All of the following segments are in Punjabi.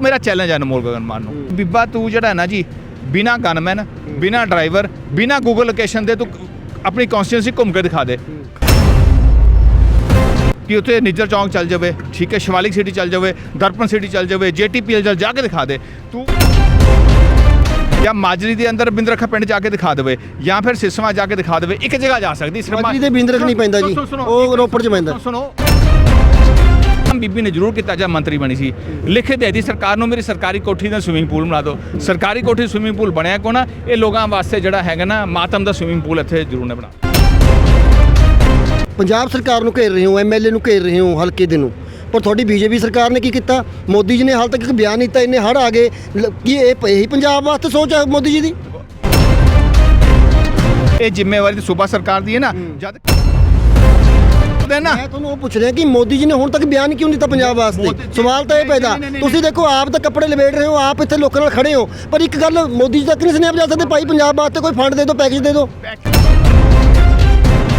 ਇੱਕ ਮੇਰਾ ਚੈਲੰਜ ਹੈ ਅਨਮੋਲ ਗਗਨ ਮਾਨ ਨੂੰ ਬੀਬਾ ਤੂੰ ਜਿਹੜਾ ਨਾ ਜੀ ਬਿਨਾ ਗਨਮੈਨ ਬਿਨਾ ਡਰਾਈਵਰ ਬਿਨਾ ਗੂਗਲ ਲੋਕੇਸ਼ਨ ਦੇ ਤੂੰ ਆਪਣੀ ਕਨਸਟੀਟਿਊਂਸੀ ਘੁੰਮ ਕੇ ਦਿਖਾ ਦੇ ਕਿ ਉੱਥੇ ਨਿੱਜਰ ਚੌਂਕ ਚੱਲ ਜਾਵੇ ਠੀਕ ਹੈ ਸ਼ਿਵਾਲਿਕ ਸਿਟੀ ਚੱਲ ਜਾਵੇ ਦਰਪਨ ਸਿਟੀ ਚੱਲ ਜਾਵੇ ਜੇਟੀਪੀਐਲ ਚੱਲ ਜਾ ਕੇ ਦਿਖਾ ਦੇ ਤੂੰ ਜਾਂ ਮਾਜਰੀ ਦੇ ਅੰਦਰ ਬਿੰਦਰਖਾ ਪਿੰਡ ਜਾ ਕੇ ਦਿਖਾ ਦੇਵੇ ਜਾਂ ਫਿਰ ਸਿਸਵਾ ਜਾ ਕੇ ਦਿਖਾ ਦੇਵੇ ਇੱਕ ਜਗ੍ਹਾ ਜਾ ਸਕਦੀ ਸਿਰਫ ਮਾਜਰੀ ਦੇ ਬਿੰਦਰਖ ਨਹੀਂ ਪੈਂਦਾ ਜੀ। ਉਹ ਰੋਪੜ 'ਚ ਪੈਂਦਾ। ਸੁਣੋ ਬੀਬੀ ਨੇ ਜ਼ਰੂਰ ਕੀਤਾ ਜਦ ਮੰਤਰੀ ਬਣੀ ਸੀ। ਲਿਖ ਦੇ ਦੀ ਸਰਕਾਰ ਨੂੰ ਮੇਰੀ ਸਰਕਾਰੀ ਕੋਠੀ ਦਾ ਸਵਿਮਿੰਗ ਪੂਲ ਬਣਾ ਦਿਓ। ਸਰਕਾਰੀ ਕੋਠੀ ਸਵਿਮਿੰਗ ਪੂਲ ਬਣਿਆ ਕੋ ਨਾ? ਇਹ ਲੋਕਾਂ ਵਾਸਤੇ ਜਿਹੜਾ ਹੈਗਾ ਨਾ ਮਾਤਮ ਦਾ ਸਵਿਮਿੰਗ ਪੂਲ ਇੱਥੇ ਜ਼ਰੂਰ ਨੇ ਬਣਾ ਪੰਜਾਬ ਸਰਕਾਰ ਨੂੰ ਘੇਰ ਰਹੇ ਹੋ ਐਮਐਲਏ ਨੂੰ ਘੇਰ ਰਹੇ ਹੋ ਹਲਕੇ ਦੇ ਨੂੰ। ਪਰ ਤੁਹਾਡੀ ਬੀਜੇਪੀ ਸਰਕਾਰ ਨੇ ਕੀ ਕੀਤਾ? ਮੋਦੀ ਜੀ ਨੇ ਹਾਲ ਤੱਕ ਇੱਕ ਬਿਆਨ ਨਹੀਂ ਦਿੱਤਾ ਇੰਨੇ ਹੜ ਆ ਗਏ। ਕੀ ਇਹ ਇਹੀ ਪੰਜਾਬ ਵਾਸਤੇ ਸੋਚ ਹੈ ਮੋਦੀ ਜੀ ਦੀ? ਇਹ ਜ਼ਿੰਮੇਵਾਰੀ ਤਾਂ ਸੂਬਾ ਸਰਕਾਰ ਦੀ ਹੈ ਨਾ। ਜਦ ਦੇ ਨਾ? ਮੈਂ ਤੁਹਾਨੂੰ ਉਹ ਪੁੱਛ ਰਿਹਾ ਕਿ ਮੋਦੀ ਜੀ ਨੇ ਹੁਣ ਤੱਕ ਬਿਆਨ ਕਿਉਂ ਨਹੀਂ ਦਿੱਤਾ ਪੰਜਾਬ ਵਾਸਤੇ ਜੀ- ਸਵਾਲ ਤਾਂ ਇਹ ਪੈਦਾ। ਤੁਸੀਂ ਦੇਖੋ ਆਪ ਤਾਂ ਕੱਪੜੇ ਲਵੇੜ ਰਹੇ ਹੋ ਆਪ ਇੱਥੇ ਲੋਕਾਂ ਨਾਲ ਖੜੇ ਹੋ। ਪਰ ਇੱਕ ਗੱਲ ਮੋਦੀ ਜੀ ਤੱਕ ਨਹੀਂ ਸੁਨੇਹਾ ਪਹੁੰਚਾ ਸਕਦੇ ਭਾਈ ਪੰਜਾਬ ਵਾਸਤੇ ਕੋਈ ਫੰਡ ਦੇ ਦਿਓ ਪੈਕੇਜ ਦੇ ਦਿਓ।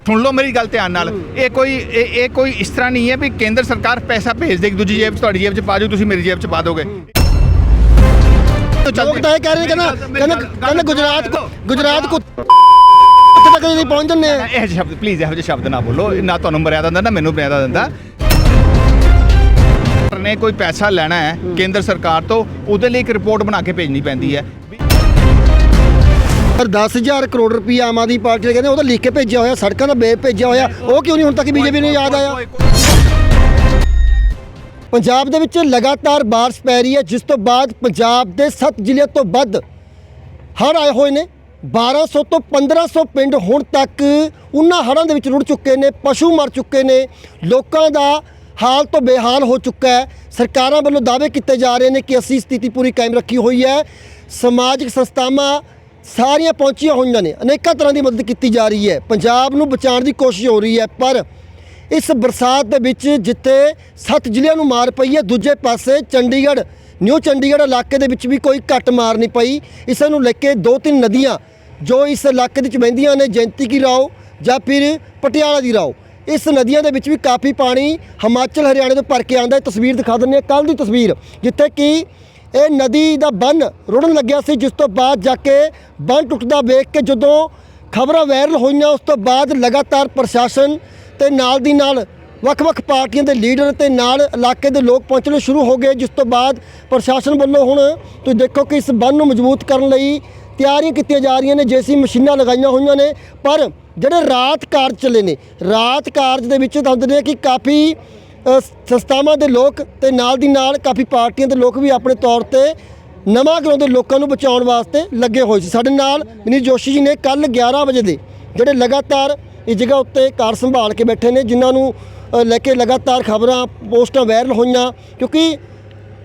ਸੁਣ ਲਓ ਮੇਰੀ ਗੱਲ ਧਿਆਨ ਨਾਲ। ਇਹ ਕੋਈ ਇਹ ਕੋਈ ਇਸ ਤਰ੍ਹਾਂ ਨਹੀਂ ਹੈ ਵੀ ਕੇਂਦਰ ਸਰਕਾਰ ਪੈਸਾ ਭੇਜ ਦੇਗੀ ਦੂਜੀ ਜੇਬ 'ਚ ਤੁਹਾਡੀ ਜੇਬ 'ਚ ਪਾ ਦਿਓ ਤੁਸੀਂ ਮੇਰੀ ਜੇਬ 'ਚ ਪਾ ਦੋਗੇ। ਲੋਕ ਤਾਂ ਇਹ ਕਹਿ ਰਹੇ ਕਹਿੰਦਾ ਕਹਿੰਦਾ ਗੁਜਰਾਤ ਗੁਜਰਾਤ ਕੋ ਉੱਥੇ ਤੱਕ ਨਹੀਂ ਪਹੁੰਚ ਜੰਨੇ ਆ? ਇਹ ਸ਼ਬਦ ਪਲੀਜ਼ ਇਹੋ ਜਿਹੇ ਸ਼ਬਦ ਨਾ ਬੋਲੋ। ਨਾ ਤੁਹਾਨੂੰ ਮਰਿਆਦਾ ਦਿੰਦਾ ਨਾ ਮੈਨੂੰ ਮਰਿਆਦਾ ਦਿੰਦਾ। ਨੇ ਕੋਈ ਪੈਸਾ ਲੈਣਾ ਹੈ ਕੇਂਦਰ ਸਰਕਾਰ ਤੋਂ ਉਹਦੇ ਲਈ ਇੱਕ ਰਿਪੋਰਟ ਬਣਾ ਕੇ ਭੇਜਣੀ ਪੈਂਦੀ ਹੈ। ਪਰ 10000 ਕਰੋੜ ਰੁਪਈਆ ਆਮ ਆਦਮੀ ਪਾਰਟੀ ਨੇ ਕਹਿੰਦੇ ਉਹਦਾ ਲਿਖ ਕੇ ਭੇਜਿਆ ਹੋਇਆ ਸੜਕਾਂ ਦਾ ਬੇਬ ਭੇਜਿਆ ਹੋਇਆ। ਉਹ ਕਿਉਂ ਨਹੀਂ ਹੁਣ ਤੱਕ ਬੀਜੇਪੀ ਨੂੰ ਯਾਦ ਆਇਆ? ਪੰਜਾਬ ਦੇ ਵਿੱਚ ਲਗਾਤਾਰ ਬਾਰਿਸ਼ ਪੈ ਰਹੀ ਹੈ ਜਿਸ ਤੋਂ ਬਾਅਦ ਪੰਜਾਬ ਦੇ 7 ਜ਼ਿਲ੍ਹਿਆਂ ਤੋਂ ਵੱਧ ਹੜ੍ਹ ਆਏ ਹੋਏ ਨੇ। 1200 ਤੋਂ 1500 ਪਿੰਡ ਹੁਣ ਤੱਕ ਉਹਨਾਂ ਹੜ੍ਹਾਂ ਦੇ ਵਿੱਚ ਰੁੜ ਚੁੱਕੇ ਨੇ, ਪਸ਼ੂ ਮਰ ਚੁੱਕੇ ਨੇ, ਲੋਕਾਂ ਦਾ ਹਾਲ ਤੋਂ ਬੇਹਾਲ ਹੋ ਚੁੱਕਾ ਹੈ। ਸਰਕਾਰਾਂ ਵੱਲੋਂ ਦਾਅਵੇ ਕੀਤੇ ਜਾ ਰਹੇ ਨੇ ਕਿ ਅਸੀਂ ਸਥਿਤੀ ਪੂਰੀ ਕਾਇਮ ਰੱਖੀ ਹੋਈ ਹੈ। ਸਮਾਜਿਕ ਸੰਸਥਾਵਾਂ ਸਾਰੀਆਂ ਪਹੁੰਚੀਆਂ ਹੋਈਆਂ ਨੇ, ਅਨੇਕਾਂ ਤਰ੍ਹਾਂ ਦੀ ਮਦਦ ਕੀਤੀ ਜਾ ਰਹੀ ਹੈ। ਪੰਜਾਬ ਨੂੰ ਬਚਾਉਣ ਦੀ ਕੋਸ਼ਿਸ਼ ਹੋ ਰਹੀ ਹੈ, ਪਰ ਇਸ ਬਰਸਾਤ ਦੇ ਵਿੱਚ ਜਿੱਥੇ ਸੱਤ ਜ਼ਿਲ੍ਹਿਆਂ ਨੂੰ ਮਾਰ ਪਈ ਹੈ, ਦੂਜੇ ਪਾਸੇ ਚੰਡੀਗੜ੍ਹ ਨਿਊ ਚੰਡੀਗੜ੍ਹ ਇਲਾਕੇ ਦੇ ਵਿੱਚ ਵੀ ਕੋਈ ਘੱਟ ਮਾਰ ਨਹੀਂ ਪਈ। ਇਸ ਨੂੰ ਲੈ ਕੇ ਦੋ ਤਿੰਨ ਨਦੀਆਂ ਜੋ ਇਸ ਇਲਾਕੇ ਦੇ ਵਿੱਚ ਵਹਿੰਦੀਆਂ ਨੇ, ਜੈਂਤੀ ਕੀ ਰਾਓ ਜਾਂ ਫਿਰ ਪਟਿਆਲਾ ਦੀ ਰਾਓ। ਇਸ ਨਦੀਆਂ ਦੇ ਵਿੱਚ ਵੀ ਕਾਫੀ ਪਾਣੀ ਹਿਮਾਚਲ, ਹਰਿਆਣੇ ਤੋਂ ਭਰ ਕੇ ਆਉਂਦਾ ਹੈ। ਤਸਵੀਰ ਦਿਖਾ ਦਿੰਦੇ ਹਾਂ ਕੱਲ ਦੀ ਤਸਵੀਰ, ਜਿੱਥੇ ਕਿ ਇਹ ਨਦੀ ਦਾ ਬੰਨ ਰੁੜਨ ਲੱਗਿਆ ਸੀ, ਜਿਸ ਤੋਂ ਬਾਅਦ ਜਾ ਕੇ ਬੰਨ ਟੁੱਟਦਾ ਵੇਖ ਕੇ ਜਦੋਂ ਖਬਰਾਂ ਵਾਇਰਲ ਹੋਈਆਂ, ਉਸ ਤੋਂ ਬਾਅਦ ਲਗਾਤਾਰ ਪ੍ਰਸ਼ਾਸਨ ਤੇ ਨਾਲ ਦੀ ਨਾਲ ਵੱਖ-ਵੱਖ ਪਾਰਟੀਆਂ ਦੇ ਲੀਡਰ ਤੇ ਨਾਲ ਇਲਾਕੇ ਦੇ ਲੋਕ ਪਹੁੰਚਣੇ ਸ਼ੁਰੂ ਹੋ ਗਏ, ਜਿਸ ਤੋਂ ਬਾਅਦ ਪ੍ਰਸ਼ਾਸਨ ਵੱਲੋਂ ਹੁਣ ਤੁਸੀਂ ਦੇਖੋ ਕਿ ਇਸ ਬੰਨ ਨੂੰ ਮਜ਼ਬੂਤ ਕਰਨ ਲਈ ਤਿਆਰੀਆਂ ਕੀਤੀਆਂ ਜਾ ਰਹੀਆਂ ਨੇ, ਜੇਸੀ ਮਸ਼ੀਨਾਂ ਲਗਾਈਆਂ ਹੋਈਆਂ ਨੇ। ਪਰ ਜਿਹੜੇ ਰਾਤ ਕਾਰਜ ਚੱਲੇ ਨੇ, ਰਾਤ ਕਾਰਜ ਦੇ ਵਿੱਚ ਦੱਸਦੇ ਨੇ ਕਿ ਕਾਫੀ ਸੰਸਥਾਵਾਂ ਦੇ ਲੋਕ ਤੇ ਨਾਲ ਦੀ ਨਾਲ ਕਾਫੀ ਪਾਰਟੀਆਂ ਦੇ ਲੋਕ ਵੀ ਆਪਣੇ ਤੌਰ ਤੇ ਨਵਾਂ ਗਰਾਉਂਦੇ ਲੋਕਾਂ ਨੂੰ ਬਚਾਉਣ ਵਾਸਤੇ ਲੱਗੇ ਹੋਏ ਸੀ। ਸਾਡੇ ਨਾਲ ਮਨੀ ਜੋਸ਼ੀ ਜੀ ਨੇ ਕੱਲ 11 ਵਜੇ ਦੇ ਜਿਹੜੇ ਲਗਾਤਾਰ ਇਸ ਜਗ੍ਹਾ ਉੱਤੇ ਕਾਰ ਸੰਭਾਲ ਕੇ ਬੈਠੇ ਨੇ, ਜਿਨ੍ਹਾਂ ਨੂੰ ਲੈ ਕੇ ਲਗਾਤਾਰ ਖਬਰਾਂ ਪੋਸਟਾਂ ਵਾਇਰਲ ਹੋਈਆਂ, ਕਿਉਂਕਿ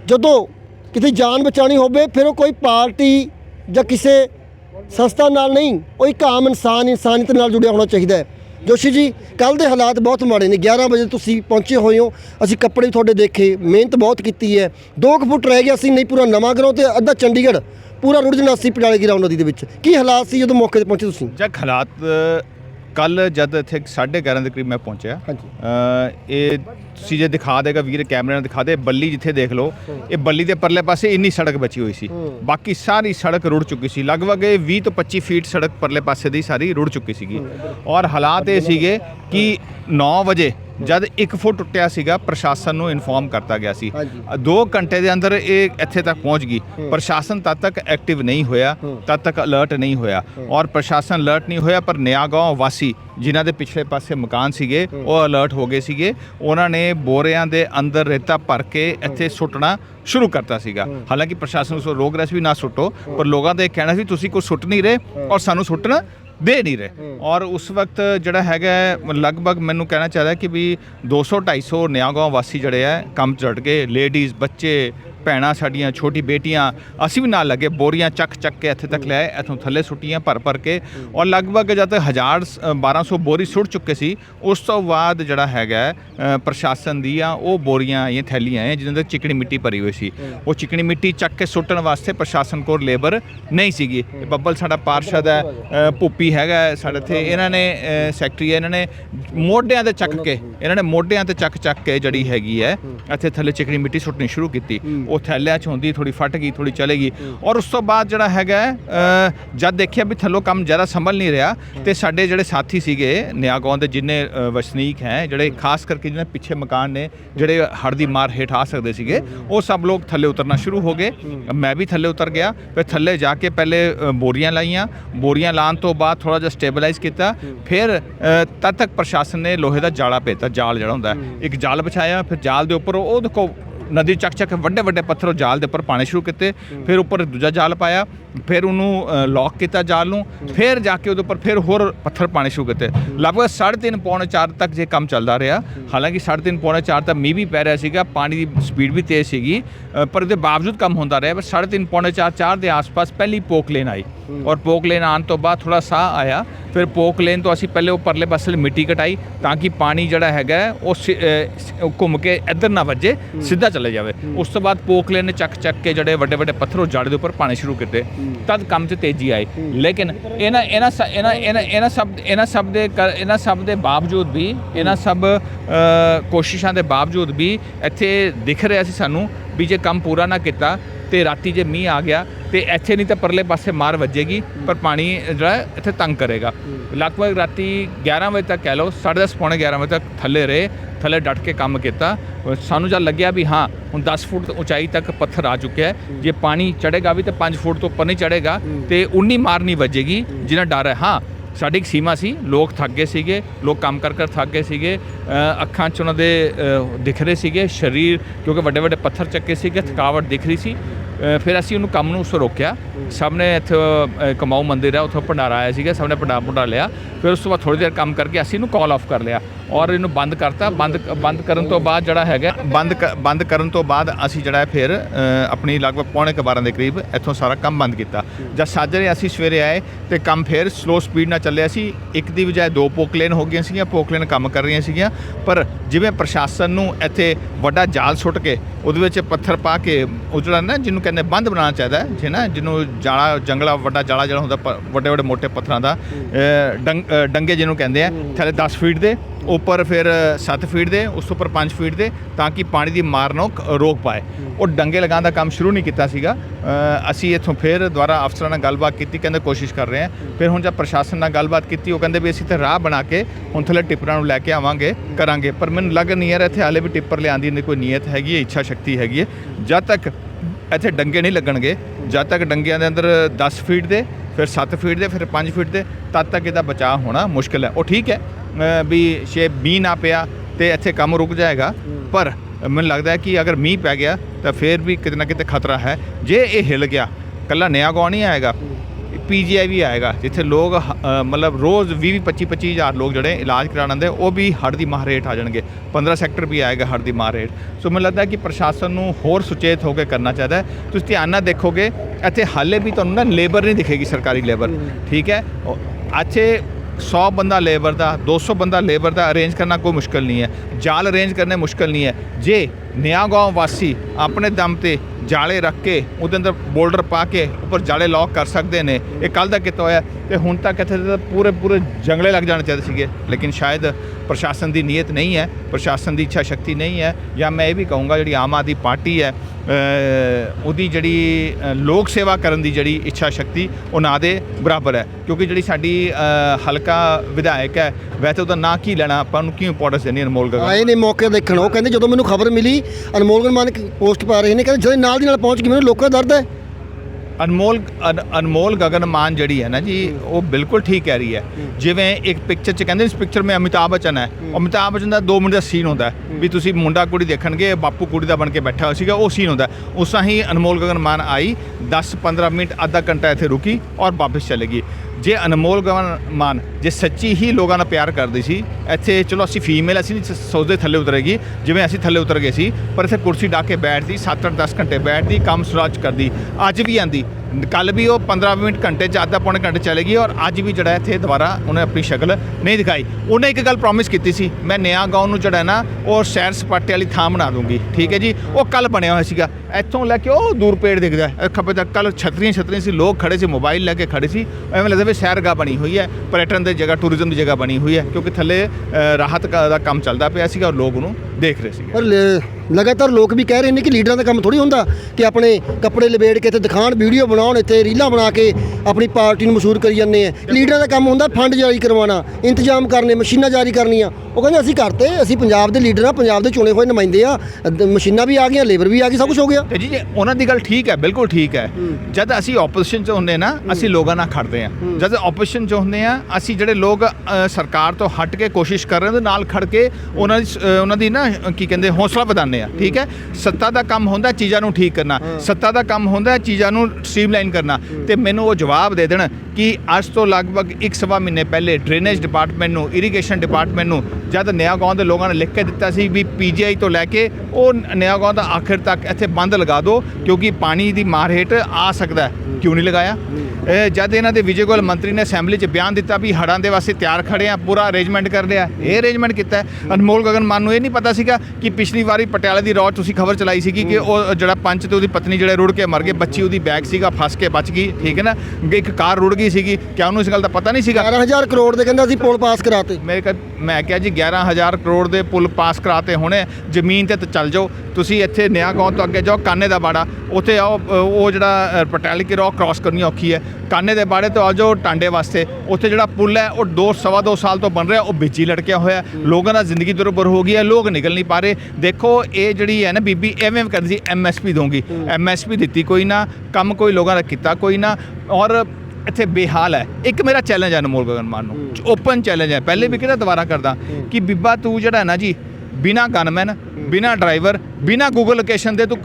ਜਦੋਂ ਕਿਸੇ ਜਾਨ ਬਚਾਣੀ ਹੋਵੇ, ਫਿਰ ਉਹ ਕੋਈ ਪਾਰਟੀ ਜਾਂ ਕਿਸੇ ਸੰਸਥਾ ਨਾਲ ਨਹੀਂ, ਉਹ ਇੱਕ ਆਮ ਇਨਸਾਨ, ਇਨਸਾਨੀਅਤ ਨਾਲ ਜੁੜਿਆ ਹੋਣਾ ਚਾਹੀਦਾ ਹੈ। ਜੋਸ਼ੀ ਜੀ ਕੱਲ ਦੇ ਹਾਲਾਤ ਬਹੁਤ ਮਾੜੇ ਨੇ। 11 ਵਜੇ ਤੁਸੀਂ ਪਹੁੰਚੇ ਹੋਏ ਹੋ। ਅਸੀਂ ਕੱਪੜੇ ਤੁਹਾਡੇ ਦੇਖੇ, ਮਿਹਨਤ ਬਹੁਤ ਕੀਤੀ ਹੈ। 2 ਫੁੱਟ ਰਹਿ ਗਿਆ ਸੀ, ਨਹੀਂ ਪੂਰਾ ਨਵਾਂ ਗਰਾਉਂ ਤੇ ਅੱਧਾ ਚੰਡੀਗੜ੍ਹ, ਪੂਰਾ ਰੁੜ ਜਾਣਾ ਸੀ ਪਟਿਆਲੇ ਗਿਰਾਉਂ ਨਦੀ ਦੇ ਵਿੱਚ। ਕੀ ਹਾਲਾਤ ਸੀ ਜਦੋਂ ਮੌਕੇ ਤੇ ਪਹੁੰਚੇ ਤੁਸੀਂ? ਜਦ ਹਾਲਾਤ ਕੱਲ ਜਦ ਇੱਥੇ 11:30 ਦੇ ਕਰੀਬ ਮੈਂ ਪਹੁੰਚਿਆ ਹਾਂਜੀ। ਅ, ਇਹ ਤੁਸੀਂ ਜੇ ਦਿਖਾ ਦੇਗਾ ਵੀਰ ਕੈਮਰੇ ਨਾਲ ਦਿਖਾ ਦੇ ਬੱਲੀ ਜਿੱਥੇ ਦੇਖ ਲਓ ਇਹ ਬੱਲੀ ਦੇ ਪਰਲੇ ਪਾਸੇ ਇੰਨੀ ਸੜਕ ਬਚੀ ਹੋਈ ਸੀ। ਬਾਕੀ ਸਾਰੀ ਸੜਕ ਰੁੜ ਚੁੱਕੀ ਸੀ। ਲਗਭਗ ਇਹ 20 ਤੋਂ 25 ਫੀਟ ਸੜਕ ਪਰਲੇ ਪਾਸੇ ਦੀ ਸਾਰੀ ਰੁੜ ਚੁੱਕੀ ਸੀਗੀ। ਔਰ ਹਾਲਾਤ ਇਹ ਸੀਗੇ ਕਿ 9 ਵਜੇ ਜਦ 1 ਫੁੱਟ ਟੁੱਟਿਆ ਸੀਗਾ ਪ੍ਰਸ਼ਾਸਨ ਨੂੰ ਇਨਫੋਰਮ ਕਰਤਾ ਗਿਆ ਸੀ। ਹਾਂਜੀ। 2 ਘੰਟੇ ਦੇ ਅੰਦਰ ਇਹ ਇੱਥੇ ਤੱਕ ਪਹੁੰਚ ਗਈ। ਪ੍ਰਸ਼ਾਸਨ ਤਦ ਤੱਕ ਐਕਟਿਵ ਨਹੀਂ ਹੋਇਆ। ਤਦ ਤੱਕ ਅਲਰਟ ਨਹੀਂ ਹੋਇਆ। ਔਰ ਪ੍ਰਸ਼ਾਸਨ ਅਲਰਟ ਨਹੀਂ ਹੋਇਆ ਪਰ ਨਿਆਗਾਂਵ ਵਾਸੀ ਜਿਨ੍ਹਾਂ ਦੇ ਪਿਛਲੇ ਪਾਸੇ ਮਕਾਨ ਸੀਗੇ ਉਹ ਅਲਰਟ ਹੋ ਗਏ ਸੀਗੇ। ਉਹਨਾਂ ਨੇ ਬੋਰਿਆਂ ਦੇ ਅੰਦਰ ਰੇਤਾ ਭਰ ਕੇ ਇੱਥੇ ਸੁੱਟਣਾ ਸ਼ੁਰੂ ਕਰਤਾ ਸੀਗਾ। ਹਾਲਾਂਕਿ ਪ੍ਰਸ਼ਾਸਨ ਉਸ ਨੂੰ ਰੋਕ ਰਿਹਾ ਸੀ ਵੀ ਨਾ ਸੁੱਟੋ ਪਰ ਲੋਕਾਂ ਦਾ ਇਹ ਕਹਿਣਾ ਸੀ ਤੁਸੀਂ ਕੋਈ ਸੁੱਟ ਨਹੀਂ ਰਹੇ ਔਰ ਸਾਨੂੰ ਸੁੱਟਣਾ ਦੇ ਨਹੀਂ ਰਹੇ। ਔਰ ਉਸ ਵਕਤ ਜਿਹੜਾ ਹੈਗਾ ਲਗਭਗ ਮੈਨੂੰ ਕਹਿਣਾ ਚਾਹਦਾ ਕਿ ਵੀ 200 250 ਨਿਆਗਾਂਵ ਵਾਸੀ ਜਿਹੜੇ ਆ ਕੰਮ ਚੜ ਗਏ। ਲੇਡੀਜ਼ ਬੱਚੇ ਭੈਣਾਂ ਸਾਡੀਆਂ ਛੋਟੀ ਬੇਟੀਆਂ ਅਸੀਂ ਵੀ ਨਾਲ ਲੱਗੇ ਬੋਰੀਆਂ ਚੱਕ ਚੱਕ ਕੇ ਇੱਥੇ ਤੱਕ ਲਿਆਏ ਇੱਥੋਂ ਥੱਲੇ ਸੁੱਟੀਆਂ ਭਰ ਭਰ ਕੇ। ਔਰ ਲਗਭਗ ਜਦ ਤੱਕ 1000 ਅ, 1200 ਬੋਰੀ ਸੁੱਟ ਚੁੱਕੇ ਸੀ ਉਸ ਤੋਂ ਬਾਅਦ ਜਿਹੜਾ ਹੈਗਾ ਪ੍ਰਸ਼ਾਸਨ ਦੀ ਆ ਉਹ ਬੋਰੀਆਂ ਆਈਆਂ ਥੈਲੀਆਂ ਆਈਆਂ ਜਿਨ੍ਹਾਂ ਦੇ ਚਿਕਣੀ ਮਿੱਟੀ ਭਰੀ ਹੋਈ ਸੀ। ਉਹ ਚਿਕਣੀ ਮਿੱਟੀ ਚੱਕ ਕੇ ਸੁੱਟਣ ਵਾਸਤੇ ਪ੍ਰਸ਼ਾਸਨ ਕੋਲ ਲੇਬਰ ਨਹੀਂ ਸੀਗੀ। ਬੱਬਲ ਸਾਡਾ ਪਾਰਸ਼ਦ ਹੈ ਅ, ਭੁੱਪੀ ਹੈਗਾ ਸਾਡੇ ਇੱਥੇ ਇਹਨਾਂ ਨੇ ਸੈਕਟਰੀ ਹੈ ਇਹਨਾਂ ਨੇ ਮੋਢਿਆਂ ਤੇ ਚੱਕ ਕੇ ਇਹਨਾਂ ਨੇ ਮੋਢਿਆਂ ਤੇ ਚੱਕ ਚੱਕ ਕੇ ਜਿਹੜੀ ਹੈਗੀ ਹੈ ਇੱਥੇ ਥੱਲੇ ਚਿਕਣੀ ਮਿੱਟੀ ਸੁੱਟਣੀ ਸ਼ੁਰੂ ਕੀਤੀ। ਉਹ ਥੈਲਿਆਂ 'ਚ ਹੁੰਦੀ ਥੋੜੀ ਫਟ ਗਈ ਥੋੜੀ ਚਲੇਗੀ ਔਰ ਉਸ ਤੋਂ ਬਾਅਦ ਜਿਹੜਾ ਹੈਗਾ ਜਦ ਦੇਖਿਆ ਵੀ ਥੱਲੋਂ ਕੰਮ ਜ਼ਿਆਦਾ ਸੰਭਲ ਨਹੀਂ ਰਿਹਾ, ਤੇ ਸਾਡੇ ਜਿਹੜੇ ਸਾਥੀ ਸੀਗੇ ਨਿਆਗੌਂ ਦੇ, ਜਿੰਨੇ ਵਸਨੀਕ ਹੈ, ਜਿਹੜੇ ਖਾਸ ਕਰਕੇ ਜਿਹਨਾਂ ਪਿੱਛੇ ਮਕਾਨ ਨੇ, ਜਿਹੜੇ ਹੜ ਦੀ ਮਾਰ ਹੇਠ ਆ ਸਕਦੇ ਸੀਗੇ, ਉਹ ਸਭ ਲੋਕ ਥੱਲੇ ਉਤਰਨਾ ਸ਼ੁਰੂ ਹੋ ਗਏ। ਮੈਂ ਵੀ ਥੱਲੇ ਉਤਰ ਗਿਆ, ਫਿਰ ਥੱਲੇ ਜਾ ਕੇ ਪਹਿਲੇ ਬੋਰੀਆਂ ਲਾਈਆਂ। ਬੋਰੀਆਂ ਲਾਉਣ ਤੋਂ ਬਾਅਦ ਥੋੜਾ ਜਿਹਾ ਸਟੇਬਲਾਈਜ਼ ਕੀਤਾ। ਫਿਰ ਤਦ ਤੱਕ ਪ੍ਰਸ਼ਾਸਨ ਨੇ ਲੋਹੇ ਦਾ ਜਾਲਾ ਭੇਜਤਾ, ਜਾਲ ਜਿਹੜਾ ਹੁੰਦਾ, ਇੱਕ ਜਾਲ ਵਿਛਾਇਆ, ਫਿਰ ਜਾਲ ਦੇ ਉੱਪਰ ਉਹ ਦੇਖੋ ਨਦੀ ਚੱਕ ਚੱਕ ਵੱਡੇ ਵੱਡੇ ਪੱਥਰ ਉਹ ਜਾਲ ਦੇ ਉੱਪਰ ਪਾਣੇ ਸ਼ੁਰੂ ਕੀਤੇ ਫਿਰ ਉੱਪਰ ਦੂਜਾ ਜਾਲ ਪਾਇਆ ਫਿਰ ਉਹਨੂੰ ਲੌਕ ਕੀਤਾ ਜਾਲ ਨੂੰ ਫਿਰ ਜਾ ਕੇ ਉਹਦੇ ਉੱਪਰ ਫਿਰ ਹੋਰ ਪੱਥਰ ਪਾਣੇ ਸ਼ੁਰੂ ਕੀਤੇ। ਲਗਭਗ 3.5 ਪੌਣੇ 4 ਤੱਕ ਜੇ ਕੰਮ ਚੱਲਦਾ ਰਿਹਾ। ਹਾਲਾਂਕਿ 3.5 ਪੌਣੇ 4 ਤੱਕ ਮੀਂਹ ਵੀ ਪੈ ਰਿਹਾ ਸੀਗਾ ਪਾਣੀ ਦੀ ਸਪੀਡ ਵੀ ਤੇਜ਼ ਸੀਗੀ ਪਰ ਉਹਦੇ ਬਾਵਜੂਦ ਕੰਮ ਹੁੰਦਾ ਰਿਹਾ। ਪਰ 3.5 ਪੌਣੇ 4 4 ਦੇ ਆਸ-ਪਾਸ ਪਹਿਲੀ ਪੋਕ ਲੇਨ ਆਈ। ਔਰ ਪੋਕ ਲੇਨ ਆਉਣ ਤੋਂ ਬਾਅਦ ਥੋੜਾ ਸਾਹ ਆਇਆ। ਫਿਰ ਪੋਕ ਲੇਨ ਤੋਂ ਅਸੀਂ ਪਹਿਲੇ ਉਹ ਪਰਲੇ ਪਾਸੇ ਮਿੱਟੀ ਕਟਾਈ ਤਾਂ ਕਿ ਪਾਣੀ ਜਿਹੜਾ ਹੈਗਾ ਉਹ ਘੁੰਮ ਕੇ ਇੱਧਰ ਨਾ ਵੱਜੇ ਸਿੱਧਾ ਚਲੇ ਜਾਵੇ। ਉਸ ਤੋਂ ਬਾਅਦ ਪੋਕ ਲੇਨ ਨੇ ਚੱਕ ਚੱਕ ਕੇ ਜਿਹੜੇ ਵੱਡੇ ਵੱਡੇ ਪੱਥਰ ਉਹ ਜਾੜੇ ਦੇ ਉੱਪਰ ਪਾਣੇ ਸ਼ੁਰੂ ਕੀਤੇ। ਤਦ ਕੰਮ 'ਚ ਤੇਜ਼ੀ ਆਈ। ਲੇਕਿਨ ਇਹਨਾਂ ਇਹਨਾਂ ਸ- ਇਹਨਾਂ ਇਹਨਾਂ ਇਹਨਾਂ ਸਭ ਇਹਨਾਂ ਸਭ ਦੇ ਕਰ- ਇਹਨਾਂ ਸਭ ਦੇ ਬਾਵਜੂਦ ਵੀ ਇਹਨਾਂ ਸਭ ਅ, ਕੋਸ਼ਿਸ਼ਾਂ ਦੇ ਬਾਵਜੂਦ ਵੀ ਇੱਥੇ ਦਿਖ ਰਿਹਾ ਸੀ ਸਾਨੂੰ ਵੀ ਜੇ ਕੰਮ ਪੂਰਾ ਨਾ ਕੀਤਾ ਤੇ ਰਾਤੀ ਜੇ ਮੀਂਹ ਆ ਗਿਆ ਤੇ ਇੱਥੇ ਨਹੀਂ ਤਾਂ ਪਰਲੇ ਪਾਸੇ ਮਾਰ ਵੱਜੇਗੀ ਪਰ ਪਾਣੀ ਜਿਹੜਾ ਹੈ ਇੱਥੇ ਤੰਗ ਕਰੇਗਾ। ਲਗਭਗ ਰਾਤੀ 11 ਵਜੇ ਤੱਕ ਕਹਿ ਲਓ 10:30 ਪੌਣੇ 11 ਵਜੇ ਤੱਕ ਥੱਲੇ ਰਹੇ ਥੱਲੇ ਡਟ ਕੇ ਕੰਮ ਕੀਤਾ। ਸਾਨੂੰ ਜਦ ਲੱਗਿਆ ਵੀ ਹਾਂ ਹੁਣ 10 ਫੁੱਟ ਉਚਾਈ ਤੱਕ ਪੱਥਰ ਆ ਚੁੱਕਿਆ ਹੈ। ਜੇ ਪਾਣੀ ਚੜੇਗਾ ਵੀ ਤੇ 5 ਫੁੱਟ ਤੋਂ ਉੱਪਰ ਨਹੀਂ ਚੜੇਗਾ ਤੇ ਉਨੀ ਮਾਰ ਨਹੀਂ ਵੱਜੇਗੀ ਜਿੰਨਾ ਡਰ ਹੈ। ਹਾਂ ਸਾਡੀ ਇੱਕ ਸੀਮਾ ਸੀ। ਲੋਕ ਥੱਕ ਗਏ ਸੀਗੇ ਲੋਕ ਕੰਮ ਕਰ ਕਰ ਥੱਕ ਗਏ ਸੀਗੇ। ਅੱਖਾਂ 'ਚ ਉਹਨਾਂ ਦੇ ਦਿਖ ਰਹੇ ਸੀਗੇ। ਸਰੀਰ ਕਿਉਂਕਿ ਵੱਡੇ ਵੱਡੇ ਪੱਥਰ ਚੱਕੇ ਸੀਗੇ ਥਕਾਵਟ ਦਿਖ ਰਹੀ ਸੀ। ਫਿਰ ਅਸੀਂ ਉਹਨੂੰ ਕੰਮ ਨੂੰ ਉਸ ਰੋਕਿਆ। ਸਾਹਮਣੇ ਇੱਥੇ ਅ, ਕਮਾਊ ਮੰਦਿਰ ਹੈ ਉੱਥੋਂ ਭੰਡਾਰਾ ਆਇਆ ਸੀਗਾ ਸਾਹਮਣੇ ਭੰਡਾਰਾ ਭੁੰਡਾ ਲਿਆ। ਫਿਰ ਉਸ ਤੋਂ ਬਾਅਦ ਥੋੜੀ ਦੇਰ ਕੰਮ ਕਰਕੇ ਅਸੀਂ ਇਹਨੂੰ ਕਾਲ ਆਫ ਕਰ ਲਿਆ ਔਰ ਇਹਨੂੰ ਬੰਦ ਕਰਤਾ। ਬੰਦ ਬੰਦ ਕਰਨ ਤੋਂ ਬਾਅਦ ਜਿਹੜਾ ਹੈਗਾ ਬੰਦ ਕ- ਬੰਦ ਕਰਨ ਤੋਂ ਬਾਅਦ ਅਸੀਂ ਜਿਹੜਾ ਹੈ ਫਿਰ ਆਪਣੀ ਲਗਭਗ ਪੌਣੇ ਕੁ 12 ਦੇ ਕਰੀਬ ਇੱਥੋਂ ਸਾਰਾ ਕੰਮ ਬੰਦ ਕੀਤਾ। ਜਦ ਸਾਜਰੇ ਅਸੀਂ ਸਵੇਰੇ ਆਏ ਤੇ ਕੰਮ ਫਿਰ ਸਲੋ ਸਪੀਡ ਨਾਲ ਚੱਲਿਆ ਸੀ। ਇੱਕ ਦੀ ਬਜਾਏ ਦੋ ਪੋਕਲੇਨ ਹੋ ਗਈਆਂ ਸੀਗੀਆਂ ਪੋਕਲੇਨ ਕੰਮ ਕਰ ਰਹੀਆਂ ਸੀਗੀਆਂ। ਪਰ ਜਿਵੇਂ ਪ੍ਰਸ਼ਾਸਨ ਨੂੰ ਇੱਥੇ ਵੱਡਾ ਜਾਲ ਸੁੱਟ ਕੇ ਉਹਦੇ ਵਿੱਚ ਪੱਥਰ ਪਾ ਕੇ ਉਹ ਜਿਹੜਾ ਨਾ ਜਿਹਨੂੰ ਕਹਿੰਦੇ ਬੰਦ ਬਣਾਉਣਾ ਚਾਹੀਦਾ ਹੈ ਜੇ ਨਾ ਜਿਹਨੂੰ ਜਾਲਾ, ਜੰਗਲਾ, ਵੱਡਾ ਜਾਲਾ ਜਿਹੜਾ ਹੁੰਦਾ, ਪ- ਵੱਡੇ ਵੱਡੇ ਮੋਟੇ ਪੱਥਰਾਂ ਦਾ ਡੰਗ- ਡੰਗੇ ਜਿਹਨੂੰ ਕਹਿੰਦੇ ਆ, ਥੱਲੇ 10 ਫੀਟ ਦੇ, ਉੱਪਰ ਫਿਰ 7 ਫੀਟ ਦੇ, ਉਸ ਤੋਂ ਉੱਪਰ 5 ਫੀਟ ਦੇ, ਤਾਂ ਕਿ ਪਾਣੀ ਦੀ ਮਾਰ ਨੂੰ ਰੋਕ ਪਾਏ। ਉਹ ਡੰਗੇ ਲਗਾਉਣ ਦਾ ਕੰਮ ਸ਼ੁਰੂ ਨਹੀਂ ਕੀਤਾ ਸੀਗਾ। ਅਸੀਂ ਇੱਥੋਂ ਫਿਰ ਦੁਬਾਰਾ ਅਫਸਰਾਂ ਨਾਲ ਗੱਲਬਾਤ ਕੀਤੀ, ਕਹਿੰਦੇ ਕੋਸ਼ਿਸ਼ ਕਰ ਰਹੇ ਹਾਂ। ਫਿਰ ਹੁਣ ਜਦ ਪ੍ਰਸ਼ਾਸਨ ਨਾਲ ਗੱਲਬਾਤ ਕੀਤੀ, ਉਹ ਕਹਿੰਦੇ ਵੀ ਅਸੀਂ ਤੇ ਰਾਹ ਬਣਾ ਕੇ ਹੁਣ ਥੱਲੇ ਟਿੱਪਰਾਂ ਨੂੰ ਲੈ ਕੇ ਆਵਾਂਗੇ, ਕਰਾਂਗੇ। ਪਰ ਮੈਨੂੰ ਲੱਗ ਨਹੀਂ ਯਾਰ ਇੱਥੇ ਹਾਲੇ ਵੀ ਟਿੱਪਰ ਲਿਆਂਦੀ ਦੀ ਕੋਈ ਨੀਅਤ ਹੈਗੀ ਹੈ ਇੱਛਾ ਸ਼ਕਤੀ ਹੈਗੀ ਹੈ। ਜਦ ਤੱਕ ਇੱਥੇ ਡੰਗੇ ਨਹੀਂ ਲੱਗਣਗੇ। ਜਦ ਤੱਕ ਡੰਗਿਆਂ ਦੇ ਅੰਦਰ 10 ਫੀਟ ਦੇ, ਫਿਰ 7 ਫੀਟ ਦੇ, ਫਿਰ 5 ਫੀਟ ਦੇ, ਤਦ ਤੱਕ ਇਹਦਾ ਬਚਾਅ ਹੋਣਾ ਮੁਸ਼ਕਲ ਹੈ। ਉਹ ਠੀਕ ਹੈ ਵੀ ਸ਼ੇ ਮੀਂਹ ਨਾ ਪਿਆ ਤੇ ਇੱਥੇ ਕੰਮ ਰੁਕ ਜਾਏਗਾ। ਪਰ ਮੈਨੂੰ ਲੱਗਦਾ ਹੈ ਕਿ ਅਗਰ ਮੀਂਹ ਪੈ ਗਿਆ ਤਾਂ ਫਿਰ ਵੀ ਕਿਤੇ ਨਾ ਕਿਤੇ ਖਤਰਾ ਹੈ। ਜੇ ਇਹ ਹਿਲ ਗਿਆ ਕੱਲਾ ਨਿਆ ਗੌ ਨਹੀਂ ਆਏਗਾ? ਪੀਜੀਆਈ ਵੀ ਆਏਗਾ ਜਿੱਥੇ ਲੋਕ ਮਤਲਬ ਰੋਜ਼ 20 25 25 ਹਜ਼ਾਰ ਲੋਕ ਜਿਹੜੇ ਇਲਾਜ ਕਰਾਉਣ ਆਉਂਦੇ ਉਹ ਵੀ ਹੜ੍ਹ ਦੀ ਮਾਰ ਹੇਠ ਆ ਜਾਣਗੇ। 15 ਸੈਕਟਰ ਵੀ ਆਏਗਾ ਹੜ੍ਹ ਦੀ ਮਾਰ ਹੇਠ। ਸੋ ਮੈਨੂੰ ਲੱਗਦਾ ਕਿ ਪ੍ਰਸ਼ਾਸਨ ਨੂੰ ਹੋਰ ਸੁਚੇਤ ਹੋ ਕੇ ਕਰਨਾ ਚਾਹੀਦਾ ਤੁਸੀਂ ਧਿਆਨ ਨਾਲ ਦੇਖੋਗੇ ਇੱਥੇ ਹਾਲੇ ਵੀ ਤੁਹਾਨੂੰ ਨਾ ਲੇਬਰ ਨਹੀਂ ਦਿਖੇਗੀ ਸਰਕਾਰੀ ਲੇਬਰ। ਠੀਕ ਹੈ? ਇੱਥੇ 100 ਬੰਦਾ ਲੇਬਰ ਦਾ 200 ਬੰਦਾ ਲੇਬਰ ਦਾ ਅਰੇਂਜ ਕਰਨਾ ਕੋਈ ਮੁਸ਼ਕਲ ਨਹੀਂ ਹੈ। ਜਾਲ ਅਰੇਂਜ ਕਰਨੇ ਮੁਸ਼ਕਲ ਨਹੀਂ ਹੈ। ਜੇ ਨਿਆ ਗਾঁव ਵਾਸੀ ਆਪਣੇ ਦਮ ਤੇ ਜਾਲੇ ਰੱਖ ਕੇ ਉਹਦੇ ਅੰਦਰ ਬੋਲਡਰ ਪਾ ਕੇ ਉੱਪਰ ਜਾਲੇ ਲੌਕ ਕਰ ਸਕਦੇ ਨੇ। ਇਹ ਕੱਲ ਦਾ ਕੀਤਾ ਹੋਇਆ ਤੇ ਹੁਣ ਤੱਕ ਇੱਥੇ ਤਾਂ ਪੂਰੇ ਪੂਰੇ ਜੰਗਲੇ ਲੱਗ ਜਾਣੇ ਚਾਹੀਦੇ ਸੀਗੇ। ਲੇਕਿਨ ਸ਼ਾਇਦ ਪ੍ਰਸ਼ਾਸਨ ਦੀ ਨੀਅਤ ਨਹੀਂ ਹੈ, ਪ੍ਰਸ਼ਾਸਨ ਦੀ ਇੱਛਾ ਸ਼ਕਤੀ ਨਹੀਂ ਹੈ ਜਾਂ ਮੈਂ ਇਹ ਵੀ ਕਹੂੰਗਾ ਜਿਹੜੀ ਆਮ ਆਦਮੀ ਪਾਰਟੀ ਹੈ ਉਹਦੀ ਜਿਹੜੀ ਲੋਕ ਸੇਵਾ ਕਰਨ ਦੀ ਜਿਹੜੀ ਇੱਛਾ ਸ਼ਕਤੀ, ਉਹ ਨਾ ਦੇ ਬਰਾਬਰ ਹੈ। ਕਿਉਂਕਿ ਜਿਹੜੀ ਸਾਡੀ ਹਲਕਾ ਵਿਧਾਇਕ ਹੈ, ਵੈਸੇ ਉਹਦਾ ਨਾਂ ਕੀ ਲੈਣਾ, ਆਪਾਂ ਨੂੰ ਕਿਉਂ ਇੰਪੋਰਟੈਂਸ ਦੇਣੀ ਹੈ ਅਨਮੋਲ ਗਗਨ? ਆਏ ਨੇ ਮੌਕੇ ਦੇਖਣ। ਉਹ ਕਹਿੰਦੇ ਜਦੋਂ ਮੈਨੂੰ ਖਬਰ ਮਿਲੀ ਅਨਮੋਲ ਗਨਮਾਨ ਇੱਕ ਪੋਸਟ ਪਾ ਰਹੇ ਨੇ ਕਹਿੰਦੇ ਜਦੋਂ ਨਾਲ ਦੀ ਨਾਲ ਪਹੁੰਚ ਗਈ ਮੈਨੂੰ ਲੋਕਾਂ ਦਾ ਦਰਦ ਹੈ। ਅਨਮੋਲ ਅਨ- ਅਨਮੋਲ ਗਗਨ ਮਾਨ ਜਿਹੜੀ ਹੈ ਨਾ ਜੀ ਉਹ ਬਿਲਕੁਲ ਠੀਕ ਕਹਿ ਰਹੀ ਹੈ। ਜਿਵੇਂ ਇੱਕ ਪਿਕਚਰ ਚ ਕਹਿੰਦੇ ਇਸ ਪਿਕਚਰ ਮੇਂ ਅਮਿਤਾਭ ਬੱਚਨ ਹੈ। ਅਮਿਤਾਭ ਬੱਚਨ ਦਾ 2 ਮਿੰਟ ਦਾ ਸੀਨ ਹੁੰਦਾ ਵੀ ਤੁਸੀਂ ਮੁੰਡਾ ਕੁੜੀ ਦੇਖਣਗੇ ਬਾਪੂ ਕੁੜੀ ਦਾ ਬਣ ਕੇ ਬੈਠਾ ਹੋਇਆ ਸੀਗਾ ਉਹ ਸੀਨ ਹੁੰਦਾ। ਉਸ ਹੀ ਅਨਮੋਲ ਗਗਨ ਮਾਨ ਆਈ 10 15 ਮਿੰਟ ਅੱਧਾ ਘੰਟਾ ਇੱਥੇ ਰੁਕੀ ਔਰ ਵਾਪਸ ਚਲੇ ਗਈ। ਜੇ ਅਨਮੋਲ ਗਗਨ ਮਾਨ, ਜੇ ਸੱਚੀ ਹੀ ਲੋਕਾਂ ਨਾਲ ਪਿਆਰ ਕਰਦੀ ਸੀ, ਇੱਥੇ ਚਲੋ ਅਸੀਂ ਫੀਮੇਲ ਅਸੀਂ ਨਹੀਂ ਸ- ਸੋਚਦੇ ਥੱਲੇ ਉਤਰੇਗੀ ਜਿਵੇਂ ਅਸੀਂ ਥੱਲੇ ਉਤਰ ਗਏ ਸੀ, ਪਰ ਇੱਥੇ ਕੁਰਸੀ ਢਾ ਕੇ ਬੈਠਦੀ 7-8 10 ਘੰਟੇ ਬੈਠਦੀ, ਕੰਮ ਸੁਰਾਜ ਕਰਦੀ, ਅੱਜ ਵੀ ਆਂਦੀ। ਕੱਲ ਵੀ ਉਹ 15 ਮਿੰਟ ਘੰਟੇ ਚ ਅੱਧਾ ਪੌਣੇ ਘੰਟੇ ਚਲੇ ਗਈ ਔਰ ਅੱਜ ਵੀ ਜਿਹੜਾ ਇੱਥੇ ਦੁਬਾਰਾ ਉਹਨੇ ਆਪਣੀ ਸ਼ਕਲ ਨਹੀਂ ਦਿਖਾਈ। ਉਹਨੇ ਇੱਕ ਗੱਲ ਪ੍ਰੋਮਿਸ ਕੀਤੀ ਸੀ, ਮੈਂ ਨਿਆ ਗਾਉਂ ਨੂੰ ਜਿਹੜਾ ਨਾ, ਉਹ ਸੈਰ ਸਪਾਟੇ ਵਾਲੀ ਥਾਂ ਬਣਾ ਦੂੰਗੀ ਠੀਕ ਹੈ ਜੀ? ਉਹ ਕੱਲ ਬਣਿਆ ਹੋਇਆ ਸੀਗਾ। ਇੱਥੋਂ ਲੈ ਕੇ ਉਹ ਦੂਰ ਪੇੜ ਦਿਖਦਾ ਹੈ। ਖੱਬੇ ਤੱਕ ਕੱਲ ਛਤਰੀਆਂ ਛਤਰੀਆਂ ਸੀ, ਲੋਕ ਖੜੇ ਸੀ ਮੋਬਾਈਲ ਲੈ ਕੇ ਖੜੇ ਸੀ। ਐਵੇਂ ਲੱਗਦਾ ਵੀ ਸੈਰਗਾਹ ਬਣੀ ਹੋਈ ਹੈ ਪਰਯਟਨ ਦੀ ਜਗ੍ਹਾ ਟੂਰਿਜ਼ਮ ਦੀ ਜਗ੍ਹਾ ਬਣੀ ਹੋਈ ਹੈ, ਕਿਉਂਕਿ ਥੱਲੇ ਰਾਹਤ ਕਾ- ਦਾ ਕੰਮ ਚੱਲਦਾ ਪਿਆ ਸੀਗਾ ਔਰ ਲੋਕ ਉਹਨੂੰ ਦੇਖ ਰਹੇ ਸੀਗੇ। ਪਰ ਲ- ਲਗਾਤਾਰ ਲੋਕ ਵੀ ਕਹਿ ਰਹੇ ਨੇ ਕਿ ਲੀਡਰਾਂ ਦਾ ਕੰਮ ਥੋੜੀ ਹੁੰਦਾ ਕਿ ਆਪਣੇ ਕੱਪੜੇ ਲਵੇੜ ਕੇ ਤੇ ਦਿਖਾਣ ਵੀਡੀਓ ਬਣਾਉਣ ਇੱਥੇ ਰੀਲਾਂ ਬਣਾ ਕੇ ਆਪਣੀ ਪਾਰਟੀ ਨੂੰ ਮਸ਼ਹੂਰ ਕਰੀ ਜਾਂਦੇ ਆ। ਲੀਡਰਾਂ ਦਾ ਕੰਮ ਹੁੰਦਾ ਫੰਡ ਜਾਰੀ ਕਰਵਾਉਣਾ ਇੰਤਜ਼ਾਮ ਕਰਨੇ ਮਸ਼ੀਨਾਂ ਜਾਰੀ ਕਰਨੀਆਂ। ਉਹ ਕਹਿੰਦੇ ਅਸੀਂ ਕਰਤੇ ਅਸੀਂ ਪੰਜਾਬ ਦੇ ਲੀਡਰ ਆ ਪੰਜਾਬ ਦੇ ਚੁਣੇ ਹੋਏ ਨੁਮਾਇੰਦੇ ਆ। ਅਦ- ਮਸ਼ੀਨਾਂ ਵੀ ਆ ਗਈਆਂ ਲੇਬਰ ਵੀ ਆ ਗਈ ਸਭ ਕੁਝ ਹੋ ਗਿਆ। ਤੇ ਜੀ ਜੇ ਉਹਨਾਂ ਦੀ ਗੱਲ ਠੀਕ ਹੈ ਬਿਲਕੁਲ ਠੀਕ ਹੈ। ਜਦ ਅਸੀਂ ਆਪੋਜੀਸ਼ਨ 'ਚ ਹੁੰਦੇ ਨਾ ਅਸੀਂ ਲੋਕਾਂ ਨਾਲ ਖੜਦੇ ਆ ਜਦ ਆਪੋਜੀਸ਼ਨ 'ਚ ਹੁੰਦੇ ਆ ਅਸੀਂ ਜਿਹੜੇ ਲੋਕ ਅ, ਸਰਕਾਰ ਤੋਂ ਹਟ ਕੇ ਕੋਸ਼ਿਸ਼ ਕਰ ਰਹੇ ਨੇ ਨਾਲ ਖੜ ਕੇ ਉਹਨਾਂ ਦੀ ਸ- ਅ, ਉਹਨਾਂ ਦੀ ਨਾ ਅ, ਕੀ ਕਹਿੰਦੇ ਹੌਸਲਾ ਵਧਾਉਂਦੇ ਆ ਠੀਕ ਹੈ? ਸੱਤਾ ਦਾ ਕੰਮ ਹੁੰਦਾ ਚੀਜ਼ਾਂ ਨੂੰ ਠੀਕ ਕਰਨਾ ਸੱਤਾ ਦਾ ਕੰਮ ਹੁੰਦਾ ਚੀਜ਼ਾਂ ਨੂੰ ਸਟ੍ਰੀਮਲਾਈਨ ਕਰਨਾ ਤੇ ਮੈਨੂੰ ਉਹ ਜਵਾਬ ਦੇ ਦੇਣ ਕਿ ਅੱਜ ਤੋਂ ਲਗਭਗ ਇੱਕ ਸਵਾ ਮਹੀਨੇ ਪਹਿਲੇ ਡਰੇਨੇਜ ਡਿਪਾਰਟਮੈਂਟ ਨੂੰ ਇਰੀਗੇਸ਼ਨ ਡਿਪਾਰਟਮੈਂਟ ਨੂੰ ਜਦ ਨਿਆ ਗਾਉਂ ਦੇ ਲੋਕਾਂ ਨੇ ਲਿਖ ਕੇ ਦਿੱਤਾ ਸੀ ਵੀ ਪੀਜੀਆਈ ਤੋਂ ਲੈ ਕੇ ਉਹ ਨਿਆ ਗਾਉਂ ਦਾ ਆਖਿਰ ਤੱਕ ਇੱਥੇ ਬੰਦ ਲਗਾ ਦਿਓ ਕਿਉਂਕਿ ਪਾਣੀ ਦੀ ਮਾਰ ਹੇਠ ਆ ਸਕਦਾ। ਕਿਉਂ ਨਹੀਂ ਲਗਾਇਆ? ਇਹ ਜਦ ਇਹਨਾਂ ਦੇ ਵਿਜੇ ਗੋਇਲ ਮੰਤਰੀ ਨੇ ਅਸੈਂਬਲੀ 'ਚ ਬਿਆਨ ਦਿੱਤਾ ਵੀ ਹੜਾਂ ਦੇ ਵਾਸਤੇ ਤਿਆਰ ਖੜੇ ਆ ਪੂਰਾ ਅਰੇਂਜਮੈਂਟ ਕਰ ਲਿਆ ਇਹ ਅਰੇਂਜਮੈਂਟ ਕੀਤਾ। ਅਨਮੋਲ ਗਗਨ ਮਾਨ ਨੂੰ ਇਹ ਨਹੀਂ ਪਤਾ ਸੀਗਾ ਕਿ ਪਿਛਲੀ ਵਾਰੀ ਪਟਿਆਲੇ ਦੀ ਰੌਡ ਤੁਸੀਂ ਖਬਰ ਚਲਾਈ ਸੀਗੀ ਕਿ ਉਹ ਜਿਹੜਾ ਪੰਚ ਤੇ ਉਹਦੀ ਪਤਨੀ ਜਿਹੜੇ ਰੁੜ ਕੇ ਮਰ ਗਏ ਬੱਚੀ ਉਹਦੀ ਬੈਗ ਸੀਗਾ ਫਸ ਕੇ ਬਚ ਗਈ ਠੀਕ ਹੈ ਨਾ? ਇੱਕ ਕਾਰ ਰੁੜ ਗਈ ਸੀਗੀ ਕਿਆ ਉਹਨੂੰ ਇਸ ਗੱਲ ਦਾ ਪਤਾ ਨਹੀਂ ਸੀਗਾ? 11000 ਕਰੋੜ ਦੇ ਕਹਿੰਦਾ ਅਸੀਂ ਪੁਲ ਪਾਸ ਕਰਾਤੇ। ਮੇਰੇ ਕਹ ਮੈਂ ਕਿਹਾ ਜੀ 11000 ਕਰੋੜ ਦੇ ਪੁਲ ਪਾਸ ਕਰਾਤੇ ਹੋਣੇ ਜ਼ਮੀਨ ਤੇ ਤਾਂ ਚੱਲ ਜਾਓ ਤੁਸੀਂ ਇੱਥੇ ਨਿਆ ਗਾਉਂ ਤੋਂ ਅੱਗੇ ਜਾਓ ਕਾਨੇ ਦਾ ਬਾੜਾ ਉੱਥੇ ਆਓ ਉਹ ਜਿਹੜਾ ਪਟਿਆਲੇ ਕੀ ਰੋਕ ਕ੍ਰਾਸ ਕਰਨੀ ਔਖੀ ਹੈ। ਕਾਨੇ ਦੇ ਬਾੜੇ ਤੋਂ ਆ ਜਾਓ ਟਾਂਡੇ ਵਾਸਤੇ। ਉੱਥੇ ਜਿਹੜਾ ਪੁਲ ਹੈ ਉਹ ਦੋ ਸਵਾ ਦੋ ਸਾਲ ਤੋਂ ਬਣ ਰਿਹਾ ਉਹ ਵਿੱਚ ਹੀ ਲਟਕਿਆ ਹੋਇਆ। ਲੋਕਾਂ ਦਾ ਜ਼ਿੰਦਗੀ ਦੁਰਬਰ ਹੋ ਗਈ ਹੈ ਲੋਕ ਨਿਕਲ ਨਹੀਂ ਪਾ ਰਹੇ। ਦੇਖੋ ਇਹ ਜਿਹੜੀ ਹੈ ਨਾ ਬੀਬੀ ਐਵੇਂ ਕਰਦੀ ਸੀ ਐਮਐਸਪੀ ਦਊਂਗੀ ਐਮਐਸਪੀ ਦਿੱਤੀ ਕੋਈ ਨਾ ਕੰਮ ਕੋਈ ਲੋਕਾਂ ਦਾ ਕੀਤਾ ਕੋਈ ਨਾ। ਔਰ ਇੱਥੇ ਬੇਹਾਲ ਹੈ। ਇੱਕ ਮੇਰਾ ਚੈਲੰਜ ਹੈ ਅਨਮੋਲ ਗਗਨ ਮਾਨ ਨੂੰ। ਓਪਨ ਚੈਲੰਜ ਹੈ। ਪਹਿਲੇ ਵੀ ਕਿਹੜਾ ਦੁਬਾਰਾ ਕਰਦਾ ਕਿ ਬੀਬਾ ਤੂੰ ਜਿਹੜਾ ਹੈ ਨਾ ਜੀ ਬਿਨਾ ਗਨਮੈਨ ਬਿਨਾ ਡਰਾਈਵਰ ਬਿਨਾ ਗੂਗਲ ਲੋਕੇਸ਼ਨ ਦੇ ਤੂੰ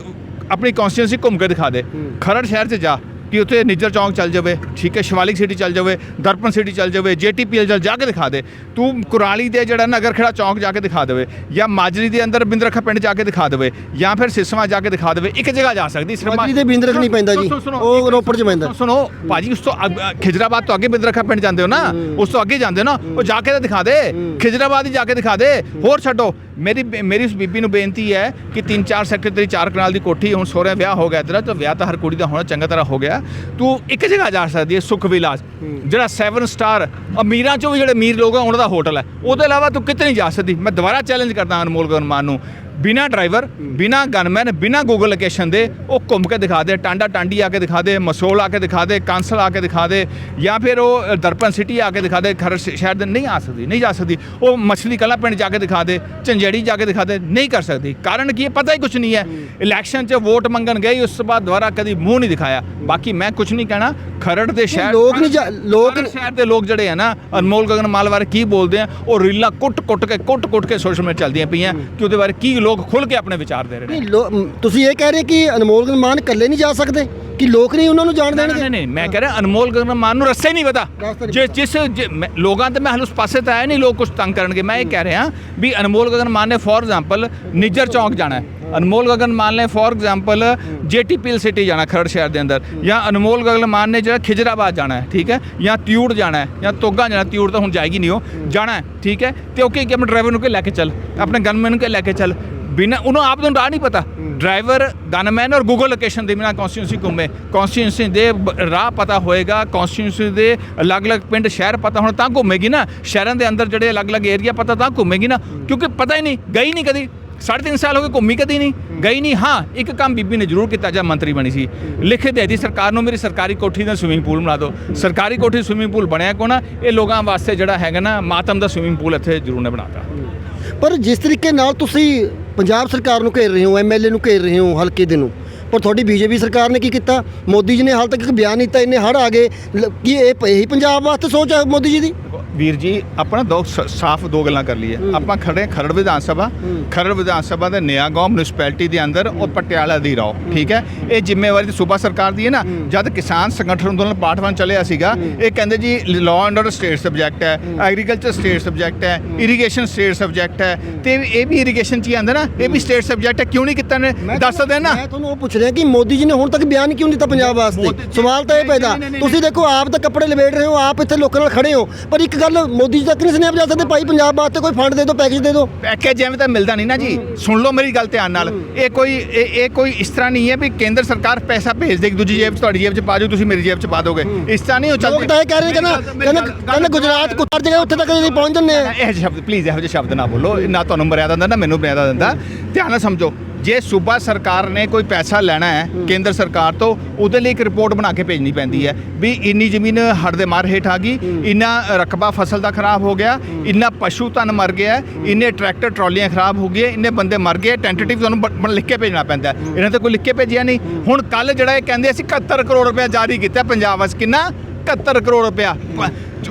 ਆਪਣੀ ਕਨਸਟੀਟਿਊਂਸੀ ਘੁੰਮ ਕੇ ਦਿਖਾ ਦੇ। ਖਰੜ ਸ਼ਹਿਰ 'ਚ ਜਾ। ਕਿ ਉੱਥੇ ਨਿੱਜਰ ਚੌਂਕ ਚੱਲ ਜਾਵੇ ਠੀਕ ਹੈ ਸ਼ਿਵਾਲਿਕ ਸਿਟੀ ਚੱਲ ਜਾਵੇ ਦਰਪਨ ਸਿਟੀ ਚੱਲ ਜਾਵੇ ਜੇਟੀਪੀਐਲ ਚੱਲ ਜਾ ਕੇ ਦਿਖਾ ਦੇ ਤੂੰ ਕੁਰਾਲੀ ਦੇ ਜਿਹੜਾ ਨਗਰ ਖੇੜਾ ਚੌਂਕ ਜਾ ਕੇ ਦਿਖਾ ਦੇਵੇ ਜਾਂ ਮਾਜਰੀ ਦੇ ਅੰਦਰ ਬਿੰਦਰਖਾ ਪਿੰਡ ਜਾ ਕੇ ਦਿਖਾ ਦੇਵੇ ਜਾਂ ਫਿਰ ਸਿਸਵਾ ਜਾ ਕੇ ਦਿਖਾ ਦੇਵੇ ਇੱਕ ਜਗ੍ਹਾ ਜਾ ਸਕਦੀ ਸਿਰਫ ਮਾਜਰੀ ਦੇ ਬਿੰਦਰਖ ਨਹੀਂ ਪੈਂਦਾ ਜੀ। ਉਹ ਰੋਪੜ 'ਚ ਪੈਂਦਾ। ਸੁਣੋ ਭਾਜੀ ਉਸ ਤੋਂ ਖਿਜਰਾਬਾਦ ਤੋਂ ਅੱਗੇ ਬਿੰਦਰਖਾ ਪਿੰਡ ਜਾਂਦੇ ਹੋ ਨਾ ਉਸ ਤੋਂ ਅੱਗੇ ਜਾਂਦੇ ਹੋ ਨਾ ਉਹ ਜਾ ਕੇ ਤਾਂ ਦਿਖਾ ਦੇ ਖਿਜਰਾਬਾਦ ਹੀ ਜਾ ਕੇ ਦਿਖਾ ਦੇ ਹੋਰ ਛੱਡੋ ਮੇਰੀ ਬੇ- ਮੇਰੀ ਉਸ ਬੀਬੀ ਨੂੰ ਬੇਨਤੀ ਹੈ ਕਿ 3-4 ਸੈਕਟਰ ਤੇਰੀ ਚਾਰ ਕਨਾਲ ਦੀ ਕੋਠੀ ਹੁਣ ਸੋਹਰੇ ਵਿਆਹ ਹੋ ਗਿਆ ਤੇਰਾ ਤਾਂ ਵਿਆਹ ਤਾਂ ਹਰ ਕੁੜੀ ਦਾ ਹੋਣਾ ਚੰਗਾ ਤਰ੍ਹਾਂ ਹੋ ਗਿਆ। ਤੂੰ ਇੱਕ ਜਗ੍ਹਾ ਜਾ ਸਕਦੀ ਹੈ, ਸੁਖ ਵਿਲਾਸ, ਜਿਹੜਾ 7 ਸਟਾਰ ਅਮੀਰਾਂ ਚੋਂ ਵੀ ਜਿਹੜੇ ਅਮੀਰ ਲੋਕ ਆ, ਉਹਨਾਂ ਦਾ ਹੋਟਲ ਹੈ। ਉਹਦੇ ਇਲਾਵਾ ਤੂੰ ਕਿਤੇ ਨਹੀਂ ਜਾ ਸਕਦੀ। ਮੈਂ ਦੁਬਾਰਾ ਚੈਲੰਜ ਕਰਦਾ ਅਨਮੋਲ ਗਗਨ ਨੂੰ। ਬਿਨਾ ਡਰਾਈਵਰ ਬਿਨਾ ਗਨਮੈਨ ਬਿਨਾ ਗੂਗਲ ਲੋਕੇਸ਼ਨ ਦੇ ਉਹ ਘੁੰਮ ਕੇ ਦਿਖਾ ਦੇ ਟਾਂਡਾ ਟਾਂਡੀ ਆ ਕੇ ਦਿਖਾ ਦੇ ਮਸੋਲ ਆ ਕੇ ਦਿਖਾ ਦੇ ਕਾਂਸਲ ਆ ਕੇ ਦਿਖਾ ਦੇ ਜਾਂ ਫਿਰ ਉਹ ਦਰਪਨ ਸਿਟੀ ਆ ਕੇ ਦਿਖਾ ਦੇ ਖਰੜ ਸ਼- ਸ਼ਹਿਰ ਦੇ ਨਹੀਂ ਆ ਸਕਦੀ ਨਹੀਂ ਜਾ ਸਕਦੀ। ਉਹ ਮਛਲੀ ਕਲਾ ਪਿੰਡ ਜਾ ਕੇ ਦਿਖਾ ਦੇ ਝੰਜੇੜੀ ਜਾ ਕੇ ਦਿਖਾ ਦੇ ਨਹੀਂ ਕਰ ਸਕਦੀ। ਕਾਰਨ ਕੀ ਹੈ? ਪਤਾ ਹੀ ਕੁਝ ਨਹੀਂ ਹੈ। ਇਲੈਕਸ਼ਨ 'ਚ ਵੋਟ ਮੰਗਣ ਗਈ ਉਸ ਤੋਂ ਬਾਅਦ ਦੁਬਾਰਾ ਕਦੀ ਮੂੰਹ ਨਹੀਂ ਦਿਖਾਇਆ। ਬਾਕੀ ਮੈਂ ਕੁਝ ਨਹੀਂ ਕਹਿਣਾ ਖਰੜ ਦੇ ਸ਼ਹਿਰ ਲੋਕ ਨਹੀਂ ਲੋਕ ਸ਼ਹਿਰ ਦੇ ਲੋਕ ਜਿਹੜੇ ਆ ਨਾ ਅਨਮੋਲ ਗਗਨ ਮਾਲ ਬਾਰੇ ਕੀ ਬੋਲਦੇ ਆ ਉਹ ਰੀਲਾਂ ਕੁੱਟ-ਕੁੱਟ ਕੇ ਕੁੱਟ-ਕੁੱਟ ਕੇ ਸੋਸ਼ਲ ਮੀਡੀਆ ਚੱਲਦੀਆਂ ਪਈਆਂ। ਕਿ ਉਹਦੇ ਬਾਰੇ ਕੀ ਲੋਕ ਖੁੱਲ ਕੇ ਆਪਣੇ ਵਿਚਾਰ ਦੇ ਰਹੇ ਨੇ। ਨਹੀਂ ਲੋ- ਮ, ਤੁਸੀਂ ਇਹ ਕਹਿ ਰਹੇ ਕਿ ਅਨਮੋਲ ਗਗਨ ਮਾਨ ਇਕੱਲੇ ਨਹੀਂ ਜਾ ਸਕਦੇ? ਕਿ ਲੋਕ ਨਹੀਂ ਉਹਨਾਂ ਨੂੰ ਜਾਣ ਦੇਣਗੇ? ਨਹੀਂ ਨਹੀਂ ਮੈਂ ਕਹਿ ਰਿਹਾ ਅਨਮੋਲ ਗਗਨ ਮਾਨ ਨੂੰ ਰਸਤਾ ਨਹੀਂ ਪਤਾ। ਨਹੀਂ ਜਿਸ ਜੇ- ਮੈਂ- ਲੋਕਾਂ ਤੇ ਮੈਂ ਹਾਲ ਉਸ ਪਾਸੇ ਤਾਂ ਆਇਆ ਨਹੀਂ ਲੋਕ ਕੁਝ ਤੰਗ ਕਰਨਗੇ। ਮੈਂ ਇਹ ਕਹਿ ਰਿਹਾ ਵੀ ਅਨਮੋਲ ਗਗਨ ਮਾਨ ਨੇ ਫੋਰ ਐਗਜ਼ਾਮਪਲ ਨਿੱਜਰ ਚੌਂਕ ਜਾਣਾ ਹੈ। ਅਨਮੋਲ ਗਗਨ ਮਾਨ ਨੇ ਫੋਰ ਐਗਜ਼ਾਮਪਲ ਜੇਟੀਪੀਐਲ ਸਿਟੀ ਜਾਣਾ ਖਰੜ ਸ਼ਹਿਰ ਦੇ ਅੰਦਰ। ਜਾਂ ਅਨਮੋਲ ਗਗਨ ਮਾਨ ਨੇ ਜਿਹੜਾ ਖਿਜਰਾਬਾਦ ਜਾਣਾ ਹੈ ਠੀਕ ਹੈ? ਜਾਂ ਤਿਊੜ ਜਾਣਾ ਹੈ ਜਾਂ ਤੋਗਾ ਜਾਣਾ ਤਿਊੜ ਤਾਂ ਹੁਣ ਜਾਏਗੀ ਨਹੀਂ ਉਹ। ਜਾਣਾ ਹੈ ਠੀਕ ਹੈ? ਤੇ ਉਹ ਕੀ ਕਿ ਆਪਣੇ ਡਰਾਈਵਰ ਨੂੰ ਕਿ ਲੈ ਕੇ ਚੱਲ? ਆਪਣੇ ਗਨਮੈਨ ਨੂੰ ਕਿ ਲੈ ਕੇ ਚੱਲ? ਬਿਨਾ ਉਹਨੂੰ ਆਪ ਨੂੰ ਰਾਹ ਨਹੀਂ ਪਤਾ। ਡਰਾਈਵਰ ਗਨਮੈਨ ਔਰ ਗੂਗਲ ਲੋਕੇਸ਼ਨ ਦੇ ਬਿਨਾ ਕਨਸਟੀਟਿਊਂਸੀ ਘੁੰਮੇ। ਕਨਸਟੀਟਿਊਂਸੀ ਦੇ ਰਾਹ ਪਤਾ ਹੋਏਗਾ। ਕਨਸਟੀਟਿਊਂਸੀ ਦੇ ਅਲੱਗ-ਅਲੱਗ ਪਿੰਡ ਸ਼ਹਿਰ ਪਤਾ ਹੁਣ ਤਾਂ ਘੁੰਮੇਗੀ ਨਾ। ਸ਼ਹਿਰਾਂ ਦੇ ਅੰਦਰ ਜਿਹੜੇ ਅਲੱਗ-ਅਲੱਗ ਏਰੀਆ ਪਤਾ ਤਾਂ ਘੁੰਮੇਗੀ ਨਾ। ਕਿਉਂਕਿ ਪਤਾ ਹੀ ਨਹੀਂ ਗਈ ਨਹੀਂ ਕਦੀ। ਸਾਢੇ ਤਿੰਨ ਸਾਲ ਹੋ ਗਏ ਘੁੰਮੀ ਕਦੀ ਨਹੀਂ। ਗਈ ਨਹੀਂ ਹਾਂ ਇੱਕ ਕੰਮ ਬੀਬੀ ਨੇ ਜ਼ਰੂਰ ਕੀਤਾ ਜਦ ਮੰਤਰੀ ਬਣੀ ਸੀ। ਲਿਖ ਦੇ ਦਿੱਤੀ ਸਰਕਾਰ ਨੂੰ ਮੇਰੀ ਸਰਕਾਰੀ ਕੋਠੀ ਦਾ ਸਵਿਮਿੰਗ ਪੂਲ ਬਣਾ ਦਿਓ। ਸਰਕਾਰੀ ਕੋਠੀ ਸਵਿਮਿੰਗ ਪੂਲ ਬਣਿਆ ਕੋ ਨਾ? ਇਹ ਲੋਕਾਂ ਵਾਸਤੇ ਜਿਹੜਾ ਹੈਗਾ ਨਾ ਮਾਤਮ ਦਾ ਸਵਿਮਿੰਗ ਪੂਲ ਇੱਥੇ ਜ਼ਰੂਰ ਨੇ ਬਣਾਤਾ। ਪਰ ਜਿਸ ਤਰੀਕੇ ਨਾਲ ਤੁਸੀਂ ਪੰਜਾਬ ਸਰਕਾਰ ਨੂੰ ਘੇਰ ਰਹੇ ਹੋ ਐਮਐਲਏ ਨੂੰ ਘੇਰ ਰਹੇ ਹੋ ਹਲਕੇ ਦੇ ਨੂੰ। ਪਰ ਤੁਹਾਡੀ ਬੀਜੇਪੀ ਸਰਕਾਰ ਨੇ ਕੀ ਕੀਤਾ? ਮੋਦੀ ਜੀ ਨੇ ਹਾਲ ਤੱਕ ਇੱਕ ਬਿਆਨ ਨਹੀਂ ਦਿੱਤਾ, ਇੰਨੇ ਹੜ ਆ ਗਏ। ਲ- ਕੀ ਇਹ ਪ- ਇਹੀ ਪੰਜਾਬ ਵਾਸਤੇ ਸੋਚ ਆ ਮੋਦੀ ਜੀ ਦੀ? ਵੀਰ ਜੀ ਆਪਣਾ ਦੋ ਸ- ਸਾਫ਼ ਦੋ ਗੱਲਾਂ ਕਰ ਲਈਏ। ਆਪਾਂ ਖੜੇ ਹਾਂ ਖਰੜ ਵਿਧਾਨ ਸਭਾ ਖਰੜ ਵਿਧਾਨ ਸਭਾ ਦੇ ਨਿਆ ਗਾਂਵ ਮਿਊਨਿਸਪੈਲਿਟੀ ਦੇ ਅੰਦਰ ਔਰ ਪਟਿਆਲਾ ਦੀ ਰਾਓ ਠੀਕ ਹੈ? ਇਹ ਜ਼ਿੰਮੇਵਾਰੀ ਤਾਂ ਸੂਬਾ ਸਰਕਾਰ ਦੀ ਹੈ ਨਾ। ਜਦ ਕਿਸਾਨ ਸੰਗਠਨ ਅੰਦੋਲਨ ਪਾਰਟ 1 ਚੱਲਿਆ ਸੀਗਾ ਇਹ ਕਹਿੰਦੇ ਜੀ law and order state subject ਹੈ ਐਗਰੀਕਲਚਰ ਸਟੇਟ ਸਬਜੈਕਟ ਹੈ ਇਰੀਗੇਸ਼ਨ ਸਟੇਟ ਸਬਜੈਕਟ ਹੈ। ਤੇ ਇਹ ਵੀ ਇਰੀਗੇਸ਼ਨ ਚ ਹੀ ਆਂਦਾ ਨਾ। ਇਹ ਵੀ ਸਟੇਟ ਸਬਜੈਕਟ ਹੈ। ਕਿਉਂ ਨਹੀਂ ਕੀਤਾ ਨੇ? ਦੱਸ ਦੇ ਨਾ। ਮੈਂ ਤੁਹਾਨੂੰ ਉਹ ਪੁੱਛ ਰਿਹਾ ਕਿ ਮੋਦੀ ਜੀ ਨੇ ਹੁਣ ਤੱਕ ਬਿਆਨ ਕਿਉਂ ਨਹੀਂ ਦਿੱਤਾ ਪੰਜਾਬ ਵਾਸਤੇ? ਜੀ- ਸਵਾਲ ਤਾਂ ਇਹ ਨਹੀਂ, ਪੈਦਾ। ਨਹੀਂ, ਨਹੀਂ, ਤੁਸੀਂ ਦੇਖੋ ਆਪ ਤਾਂ ਕੱਪੜੇ ਲਵੇੜ ਰਹੇ ਹੋ ਆਪ ਇੱਥੇ ਲੋਕਾਂ ਨਾਲ ਖੜੇ ਹੋ ਪਰ ਇੱਕ ਇੱਕ ਗੱਲ ਮੋਦੀ ਜੀ ਤੱਕ ਨਹੀਂ ਸੁਨੇਹਾ ਪਹੁੰਚਾ ਸਕਦੇ ਭਾਈ ਪੰਜਾਬ ਵਾਸਤੇ ਕੋਈ ਫੰਡ ਦੇ ਦਿਓ ਪੈਕੇਜ ਦੇ ਦਿਓ। ਪੈਕੇਜ ਐਵੇਂ ਤਾਂ ਮਿਲਦਾ ਨਹੀਂ ਨਾ ਜੀ। ਸੁਣ ਲਓ ਮੇਰੀ ਗੱਲ ਧਿਆਨ ਨਾਲ। ਇਹ ਕੋਈ ਇਹ ਕੋਈ ਇਸ ਤਰ੍ਹਾਂ ਨਹੀਂ ਹੈ ਵੀ ਕੇਂਦਰ ਸਰਕਾਰ ਪੈਸਾ ਭੇਜ ਦੇਗੀ ਦੂਜੀ ਜੇਬ 'ਚ ਤੁਹਾਡੀ ਜੇਬ 'ਚ ਪਾ ਦਿਓ ਤੁਸੀਂ ਮੇਰੀ ਜੇਬ 'ਚ ਪਾ ਦੋਗੇ। ਇਸ ਤਰ੍ਹਾਂ ਨਹੀਂ ਹੋ ਲੋਕ ਤਾਂ ਇਹ ਕਹਿ ਰਹੇ ਨੇ ਕਹਿੰਦਾ ਕਹਿੰਦਾ ਗੁਜਰਾਤ ਕੁੱਤਰ ਜਗ੍ਹਾ ਉੱਥੇ ਤੱਕ ਨਹੀਂ ਪਹੁੰਚ ਜੰਨੇ ਇਹ ਸ਼ਬਦ ਪਲੀਜ਼ ਇਹੋ ਜਿਹੇ ਸ਼ਬਦ ਨਾ ਬੋਲੋ। ਨਾ ਤੁਹਾਨੂੰ ਮਰਿਆਦਾ ਦਿੰਦਾ ਨਾ ਮੈਨੂੰ ਮਰਿਆਦਾ ਦਿੰਦਾ। ਧਿਆਨ ਨਾਲ ਸਮਝੋ। ਜੇ ਸੂਬਾ ਸਰਕਾਰ ਨੇ ਕੋਈ ਪੈਸਾ ਲੈਣਾ ਹੈ ਕੇਂਦਰ ਸਰਕਾਰ ਤੋਂ ਉਹਦੇ ਲਈ ਇੱਕ ਰਿਪੋਰਟ ਬਣਾ ਕੇ ਭੇਜਣੀ ਪੈਂਦੀ ਹੈ ਵੀ ਇੰਨੀ ਜ਼ਮੀਨ ਹੜ੍ਹ ਦੇ ਮਾਰ ਹੇਠ ਆ ਗਈ ਇੰਨਾ ਰਕਬਾ ਫਸਲ ਦਾ ਖਰਾਬ ਹੋ ਗਿਆ ਇੰਨਾ ਪਸ਼ੂ ਧਨ ਮਰ ਗਿਆ ਇੰਨੇ ਟਰੈਕਟਰ ਟਰਾਲੀਆਂ ਖਰਾਬ ਹੋ ਗਈਆਂ ਇੰਨੇ ਬੰਦੇ ਮਰ ਗਏ ਟੈਂਟੇਟਿਵ ਤੁਹਾਨੂੰ ਲਿਖ ਕੇ ਭੇਜਣਾ ਪੈਂਦਾ। ਇਹਨਾਂ ਤੇ ਕੋਈ ਲਿਖ ਕੇ ਭੇਜਿਆ ਨਹੀਂ। ਹੁਣ ਕੱਲ ਜਿਹੜਾ ਇਹ ਕਹਿੰਦੇ ਅਸੀਂ 71 ਕਰੋੜ ਰੁਪਏ ਜਾਰੀ ਕੀਤਾ ਪੰਜਾਬ ਵਾਸਤੇ ਕਿੰਨਾ? 71 ਕਰੋੜ ਦਿ-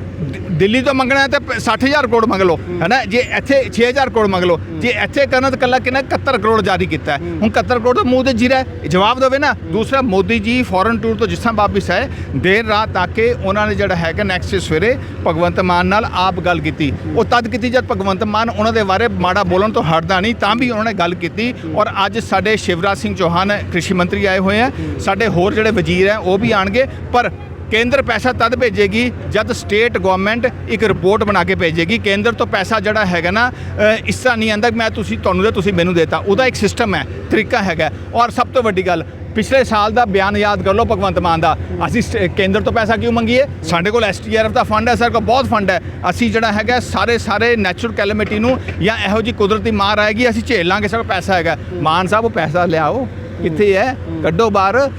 ਦਿੱਲੀ ਤੋਂ ਮੰਗਣਾ ਹੈ ਤਾਂ ਪ- 60000 ਕਰੋੜ ਮੰਗ ਲਓ ਹੈਨਾ? ਜੇ ਇੱਥੇ 6000 ਕਰੋੜ ਮੰਗ ਲਓ ਜੇ ਇੱਥੇ ਕਰਨਾ ਤਾਂ ਕੱਲਾ ਕਿੰਨਾ 71 ਕਰੋੜ ਜਾਰੀ ਕੀਤਾ ਹੈ। ਹੁਣ 71 ਕਰੋੜ ਦਾ ਮੂੰਹ ਤੇ ਜੀਰਾ ਹੈ। ਜਵਾਬ ਦੇਵੇ ਨਾ। ਦੂਸਰਾ ਮੋਦੀ ਜੀ ਫੋਰਨ ਟੂਰ ਤੋਂ ਜਿਸ ਵਾਪਿਸ ਆਏ ਦੇਰ ਰਾਤ ਆ ਕੇ ਉਹਨਾਂ ਨੇ ਜਿਹੜਾ ਹੈਗਾ ਨੈਕਸਟ ਸਵੇਰੇ ਭਗਵੰਤ ਮਾਨ ਨਾਲ ਆਪ ਗੱਲ ਕੀਤੀ। ਉਹ ਤਦ ਕੀਤੀ ਜਦ ਭਗਵੰਤ ਮਾਨ ਉਹਨਾਂ ਦੇ ਬਾਰੇ ਮਾੜਾ ਬੋਲਣ ਤੋਂ ਹਟਦਾ ਨਹੀਂ ਤਾਂ ਵੀ ਉਹਨਾਂ ਨੇ ਗੱਲ ਕੀਤੀ। ਔਰ ਅੱਜ ਸਾਡੇ ਸ਼ਿਵਰਾਜ ਸਿੰਘ ਚੌਹਾਨ ਕ੍ਰਿਸ਼ੀ ਮੰਤਰੀ ਆਏ ਹੋਏ ਆ। ਸਾਡੇ ਹੋਰ ਜਿਹੜੇ ਵਜ਼ੀਰ ਹੈ ਉਹ ਵੀ ਆਣਗੇ। ਪਰ ਕੇਂਦਰ ਪੈਸਾ ਤਦ ਭੇਜੇਗੀ ਜਦ ਸਟੇਟ ਗਵਰਨਮੈਂਟ ਇੱਕ ਰਿਪੋਰਟ ਬਣਾ ਕੇ ਭੇਜੇਗੀ। ਕੇਂਦਰ ਤੋਂ ਪੈਸਾ ਜਿਹੜਾ ਹੈਗਾ ਨਾ ਅ, ਇਸ ਤਰ੍ਹਾਂ ਨਹੀਂ ਆਂਦਾ ਮੈਂ ਤੁਸੀਂ ਤੁਹਾਨੂੰ ਦੇ ਤੁਸੀਂ ਮੈਨੂੰ ਦੇਤਾ ਉਹਦਾ ਇੱਕ ਸਿਸਟਮ ਹੈ ਤਰੀਕਾ ਹੈਗਾ। ਔਰ ਸਭ ਤੋਂ ਵੱਡੀ ਗੱਲ ਪਿਛਲੇ ਸਾਲ ਦਾ ਬਿਆਨ ਯਾਦ ਕਰ ਲਓ ਭਗਵੰਤ ਮਾਨ ਦਾ। ਅਸੀਂ ਸਟ- ਕੇਂਦਰ ਤੋਂ ਪੈਸਾ ਕਿਉਂ ਮੰਗੀਏ? ਸਾਡੇ ਕੋਲ ਐਸਟੀਆਰਐਫ ਦਾ ਫੰਡ ਹੈ ਸਾਡੇ ਕੋਲ ਬਹੁਤ ਫੰਡ ਹੈ। ਅਸੀਂ ਜਿਹੜਾ ਹੈਗਾ ਸਾਰੇ ਸਾਰੇ ਨੈਚੁਰਲ ਕੈਲੇਮਿਟੀ ਨੂੰ ਜਾਂ ਇਹੋ ਜੀ ਕੁਦਰਤੀ ਮਾਰ ਆਏਗੀ ਅਸੀਂ ਝੇਲ ਲਾਂਗੇ ਸਾਡੇ ਕੋਲ ਪੈਸਾ ਹੈਗਾ। ਮਾਨ ਸਾਹਿਬ ਉਹ ਪੈਸਾ ਲਿਆਓ। ਕਿੱਥੇ ਹੈ ਕੱਢੋ ਬਾਹਰ।